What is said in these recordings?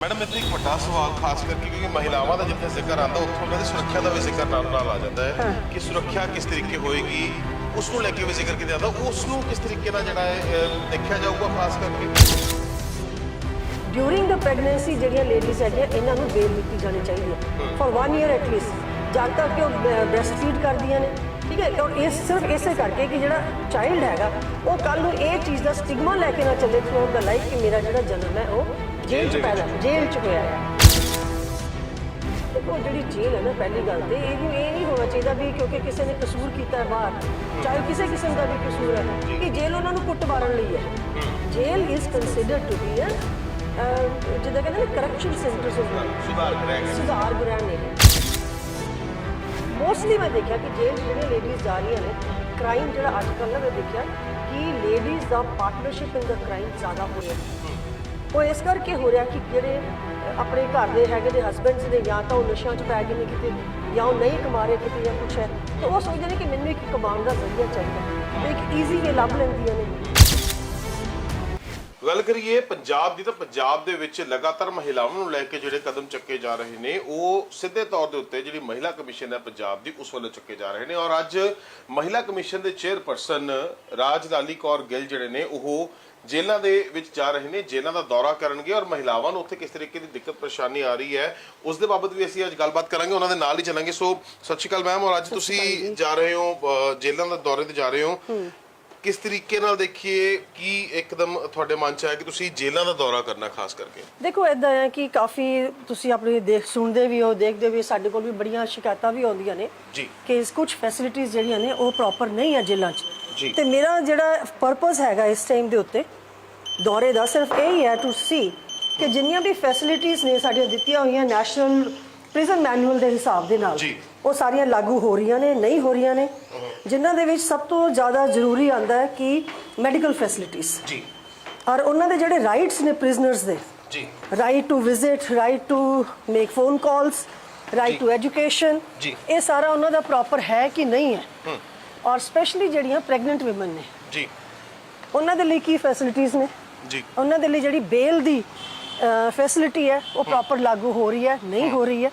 Madam ਇੱਥੇ ਇੱਕ ਵੱਡਾ ਸਵਾਲ ਖਾਸ ਕਰਕੇ ਕਿਉਂਕਿ ਮਹਿਲਾਵਾਂ ਦਾ ਜਿੱਥੇ ਜ਼ਿਕਰ ਆਉਂਦਾ ਉੱਥੋਂ ਉਹਨਾਂ ਦੀ ਸੁਰੱਖਿਆ ਦਾ ਵੀ ਜ਼ਿਕਰ ਨਾਲ ਨਾਲ ਆ ਜਾਂਦਾ ਹੈ ਕਿ ਸੁਰੱਖਿਆ ਕਿਸ ਤਰੀਕੇ ਹੋਏਗੀ ਉਸ ਨੂੰ ਲੈ ਕੇ ਵੀ ਜ਼ਿਕਰ ਕੀਤਾ ਜਾਂਦਾ ਉਸ ਨੂੰ ਕਿਸ ਤਰੀਕੇ ਨਾਲ ਜਿਹੜਾ ਹੈ ਅਹ, ਦੇਖਿਆ ਜਾਊਗਾ ਖਾਸ ਕਰਕੇ? ਡਿਊਰਿੰਗ ਦ ਪ੍ਰੈਗਨੈਂਸੀ ਜਿਹੜੀਆਂ ਲੇਡੀਜ਼ ਹੈਗੀਆਂ ਇਹਨਾਂ ਨੂੰ ਬੇਲ ਦਿੱਤੀ ਜਾਣੀ ਚਾਹੀਦੀ ਹੈ। ਫॉर 1 ਇਅਰ ਐਟ ਲੀਸਟ ਜਦ ਤੱਕ ਕਿ ਉਹ ਬ੍ਰੈਸਟ ਫੀਡ ਕਰਦੀਆਂ ਨੇ। ਠੀਕ ਹੈ? ਔਰ ਇਸ ਸਿਰਫ ਇਸੇ ਕਰਕੇ ਕਿ ਜਿਹੜਾ ਚਾਈਲਡ ਹੈਗਾ ਉਹ ਕੱਲ ਨੂੰ ਇਹ ਚੀਜ਼ ਦਾ ਸਟਿਗਮਾ ਲੈ ਕੇ ਨਾ ਚੱਲੇ ਥਰੂ ਦਾ ਲਾਈਫ ਕਿ ਮੇਰਾ ਜਿਹੜਾ ਜਨਮ ਹੈ ਉਹ ਜੇਲ੍ਹ 'ਚ ਪੈਦਾ ਜੇਲ੍ਹ 'ਚ ਹੋਇਆ ਹੈ ਦੇਖੋ ਜਿਹੜੀ ਜੇਲ੍ਹ ਹੈ ਨਾ ਪਹਿਲੀ ਗੱਲ ਤੇ ਇਹ ਵੀ ਇਹ ਨਹੀਂ ਹੋਣਾ ਚਾਹੀਦਾ ਵੀ ਕਿਉਂਕਿ ਕਿਸੇ ਨੇ ਕਸੂਰ ਕੀਤਾ ਹੈ ਬਾਹਰ। ਚਾਹੇ ਕਿਸੇ ਕਿਸਮ ਦਾ ਵੀ ਕਸੂਰ ਹੈ। ਕਿ ਜੇਲ੍ਹ ਉਹਨਾਂ ਨੂੰ ਕੁੱਟ ਮਾਰਨ ਲਈ ਹੈ। Jail is considered to be ਜਿੱਦਾਂ ਕਹਿੰਦੇ ਨੇ ਕਰਪਸ਼ਨ ਨੇ ਸੁਧਾਰ ਕਰਾਂਗੇ ਸੁਧਾਰ ਗ੍ਰਹਿ ਨੇ ਮੋਸਟਲੀ ਮੈਂ ਦੇਖਿਆ ਕਿ ਜੇਲ੍ਹ 'ਚ ਜਿਹੜੀਆਂ ਲੇਡੀਜ਼ ਜਾ ਰਹੀਆਂ ਨੇ ਕ੍ਰਾਈਮ ਜਿਹੜਾ ਅੱਜ ਕੱਲ੍ਹ ਨਾ ਮੈਂ ਦੇਖਿਆ ਕਿ ਲੇਡੀਜ਼ ਦਾ ਪਾਰਟਨਰਸ਼ਿਪ ਇਨ ਦਾ ਕ੍ਰਾਈਮ ਜ਼ਿਆਦਾ ਹੋ ਰਿਹਾ। ਉਹ ਇਸ ਕਰਕੇ ਹੋ ਰਿਹਾ ਕਿ ਜਿਹੜੇ ਆਪਣੇ ਘਰ ਦੇ ਹੈਗੇ ਦੇ ਹਸਬੈਂਡਸ ਨੇ ਜਾਂ ਤਾਂ ਉਹ ਨਸ਼ਿਆਂ 'ਚ ਪੈ ਗਏ ਨੇ ਕਿਤੇ, ਜਾਂ ਉਹ ਨਹੀਂ ਕਮਾ ਰਹੇ ਕਿਤੇ ਜਾਂ ਕੁਛ ਹੈ, ਤਾਂ ਉਹ ਸੋਚਦੇ ਨੇ ਕਿ ਮੈਨੂੰ ਇੱਕ ਕਮਾਉਣ ਦਾ ਜ਼ਰੀਆ ਚਾਹੀਦਾ ਇੱਕ ਈਜ਼ੀ ਵੇ ਲੱਭ ਲੈਂਦੀਆਂ ਨੇ। ਗੱਲ ਕਰੀਏ ਪੰਜਾਬ ਦੀ, ਤਾਂ ਪੰਜਾਬ ਦੇ ਵਿੱਚ ਲਗਾਤਾਰ ਮਹਿਲਾਵਾਂ ਨੂੰ ਲੈ ਕੇ ਜਿਹੜੇ ਕਦਮ ਚੱਕੇ ਜਾ ਰਹੇ ਨੇ, ਉਹ ਸਿੱਧੇ ਤੌਰ ਦੇ ਉੱਤੇ ਜਿਹੜੀ ਮਹਿਲਾ ਕਮਿਸ਼ਨ ਹੈ ਪੰਜਾਬ ਦੀ, ਉਸ ਵੱਲੋਂ ਚੱਕੇ ਜਾ ਰਹੇ ਨੇ। ਔਰ ਅੱਜ ਮਹਿਲਾ ਕਮਿਸ਼ਨ ਦੇ ਚੇਅਰਪਰਸਨ ਰਾਜ ਲਾਲੀ ਕੌਰ ਗਿੱਲ ਜਿਹੜੇ ਨੇ, ਉਹ ਜੇਲ੍ਹਾਂ ਦੇ ਵਿੱਚ ਜਾ ਰਹੇ ਨੇ ਜੇਲ੍ਹਾਂ ਦਾ ਦੌਰਾ ਕਰਨਗੇ ਔਰ ਮਹਿਲਾਵਾਂ ਨੂੰ ਉੱਥੇ ਕਿਸ ਤਰੀਕੇ ਦੀ ਦਿੱਕਤ ਪਰੇਸ਼ਾਨੀ ਆ ਰਹੀ ਹੈ ਉਸ ਦੇ ਬਾਬਤ ਵੀ ਅਸੀਂ ਅੱਜ ਗੱਲਬਾਤ ਕਰਾਂਗੇ ਉਹਨਾਂ ਦੇ ਨਾਲ ਹੀ ਚੱਲਾਂਗੇ। ਸੋ ਸਤਿ ਸ਼੍ਰੀ ਅਕਾਲ ਮੈਮ ਔਰ ਅੱਜ ਤੁਸੀਂ ਜਾ। ਰਹੇ ਹੋ ਜੇਲ੍ਹਾਂ ਦਾ ਦੌਰੇ ਤੇ ਜਾ ਰਹੇ ਹੋ। ਕਿਸ ਤਰੀਕੇ ਨਾਲ ਦੇਖੀਏ ਕੀ ਇੱਕਦਮ ਤੁਹਾਡੇ ਮਨ ਚ ਆਇਆ ਕਿ ਤੁਸੀਂ ਜੇਲ੍ਹਾਂ ਦਾ ਦੌਰਾ ਕਰਨਾ ਖਾਸ ਕਰਕੇ? ਦੇਖੋ ਇਦਾਂ ਹੈ ਕਿ ਕਾਫੀ ਤੁਸੀਂ ਆਪਣੇ ਦੇਖ ਸੁਣਦੇ ਵੀ ਹੋ ਦੇਖਦੇ ਵੀ ਸਾਡੇ ਕੋਲ ਵੀ ਬੜੀਆਂ ਸ਼ਿਕਾਇਤਾਂ ਵੀ ਆਉਂਦੀਆਂ ਨੇ ਜੀ। ਕਿ ਇਸ ਕੁਝ ਫੈਸਿਲਿਟੀਆਂ ਜਿਹੜੀਆਂ ਨੇ ਉਹ ਪ੍ਰੋਪਰ ਨਹੀਂ ਹੈ ਜੇਲ੍ਹਾਂ 'ਚ। ਜੀ। ਤੇ ਮੇਰਾ ਜਿਹੜਾ ਪਰਪਸ ਹੈਗਾ ਇਸ ਟਾਈਮ ਦੇ ਉੱਤੇ ਦੌਰੇ ਦਾ ਸਿਰਫ ਇਹ ਹੀ ਹੈ ਟੂ ਸੀ ਕਿ ਜਿੰਨੀਆਂ ਵੀ ਫੈਸਿਲਿਟੀਆਂ ਨੇ ਸਾਡੀਆਂ ਦਿੱਤੀਆਂ ਹੋਈਆਂ ਨੈਸ਼ਨਲ ਪ੍ਰਿਜ਼ਨ ਮੈਨੂਅਲ ਦੇ ਹਿਸਾਬ ਦੇ ਨਾਲ ਜੀ। ਉਹ ਸਾਰੀਆਂ ਲਾਗੂ ਹੋ ਰਹੀਆਂ ਨੇ ਨਹੀਂ ਹੋ ਰਹੀਆਂ ਨੇ ਜਿਨ੍ਹਾਂ ਦੇ ਵਿੱਚ ਸਭ ਤੋਂ ਜ਼ਿਆਦਾ ਜ਼ਰੂਰੀ ਆਂਦਾ ਹੈ ਕਿ ਮੈਡੀਕਲ ਫੈਸਿਲਿਟੀਆਂ ਜੀ। ਔਰ ਉਹਨਾਂ ਦੇ ਜਿਹੜੇ ਰਾਈਟਸ ਨੇ ਪ੍ਰਿਜ਼ਨਰਸ ਦੇ ਜੀ। to visit, right to make phone calls, right to education ਜੀ। ਇਹ ਸਾਰਾ ਉਹਨਾਂ ਦਾ ਪ੍ਰੋਪਰ ਹੈ ਕਿ ਨਹੀਂ ਹੈ। ਔਰ ਸਪੈਸ਼ਲੀ ਜਿਹੜੀਆਂ ਪ੍ਰੈਗਨੈਂਟ ਔਮਨ ਨੇ। ਜੀ। ਉਹਨਾਂ ਦੇ ਲਈ ਕੀ ਫੈਸਿਲਿਟੀਆਂ ਨੇ? ਜੀ। ਉਹਨਾਂ ਦੇ ਲਈ ਜਿਹੜੀ ਬੇਲ ਦੀ ਫੈਸਿਲਿਟੀ ਹੈ ਉਹ ਪ੍ਰੋਪਰ ਲਾਗੂ ਹੋ ਰਹੀ ਹੈ ਨਹੀਂ ਹੋ। ਰਹੀ ਹੈ।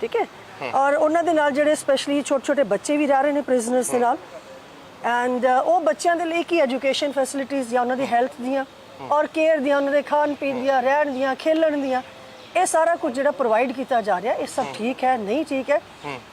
ਠੀਕ ਹੈ? ਔਰ ਉਹਨਾਂ ਦੇ ਨਾਲ ਜਿਹੜੇ ਸਪੈਸ਼ਲੀ ਛੋਟੇ ਛੋਟੇ ਬੱਚੇ ਵੀ ਰਹਿ ਰਹੇ ਨੇ ਪ੍ਰਿਜ਼ਨਰਸ ਦੇ ਨਾਲ। ਐਂਡ ਉਹ ਬੱਚਿਆਂ ਦੇ ਲਈ ਕੀ ਐਜੂਕੇਸ਼ਨ ਫੈਸਿਲਿਟੀਆਂ ਜਾਂ ਉਹਨਾਂ ਦੀ ਹੈਲਥ ਦੀਆਂ ਔਰ ਕੇਅਰ ਦੀਆਂ ਉਹਨਾਂ ਦੇ ਖਾਣ ਪੀਣ ਦੀਆਂ ਰਹਿਣ ਦੀਆਂ ਖੇਲਣ ਦੀਆਂ ਇਹ ਸਾਰਾ ਕੁਝ ਜਿਹੜਾ ਪ੍ਰੋਵਾਈਡ ਕੀਤਾ ਜਾ ਰਿਹਾ ਇਹ ਸਭ ਠੀਕ ਹੈ ਨਹੀਂ ਠੀਕ ਹੈ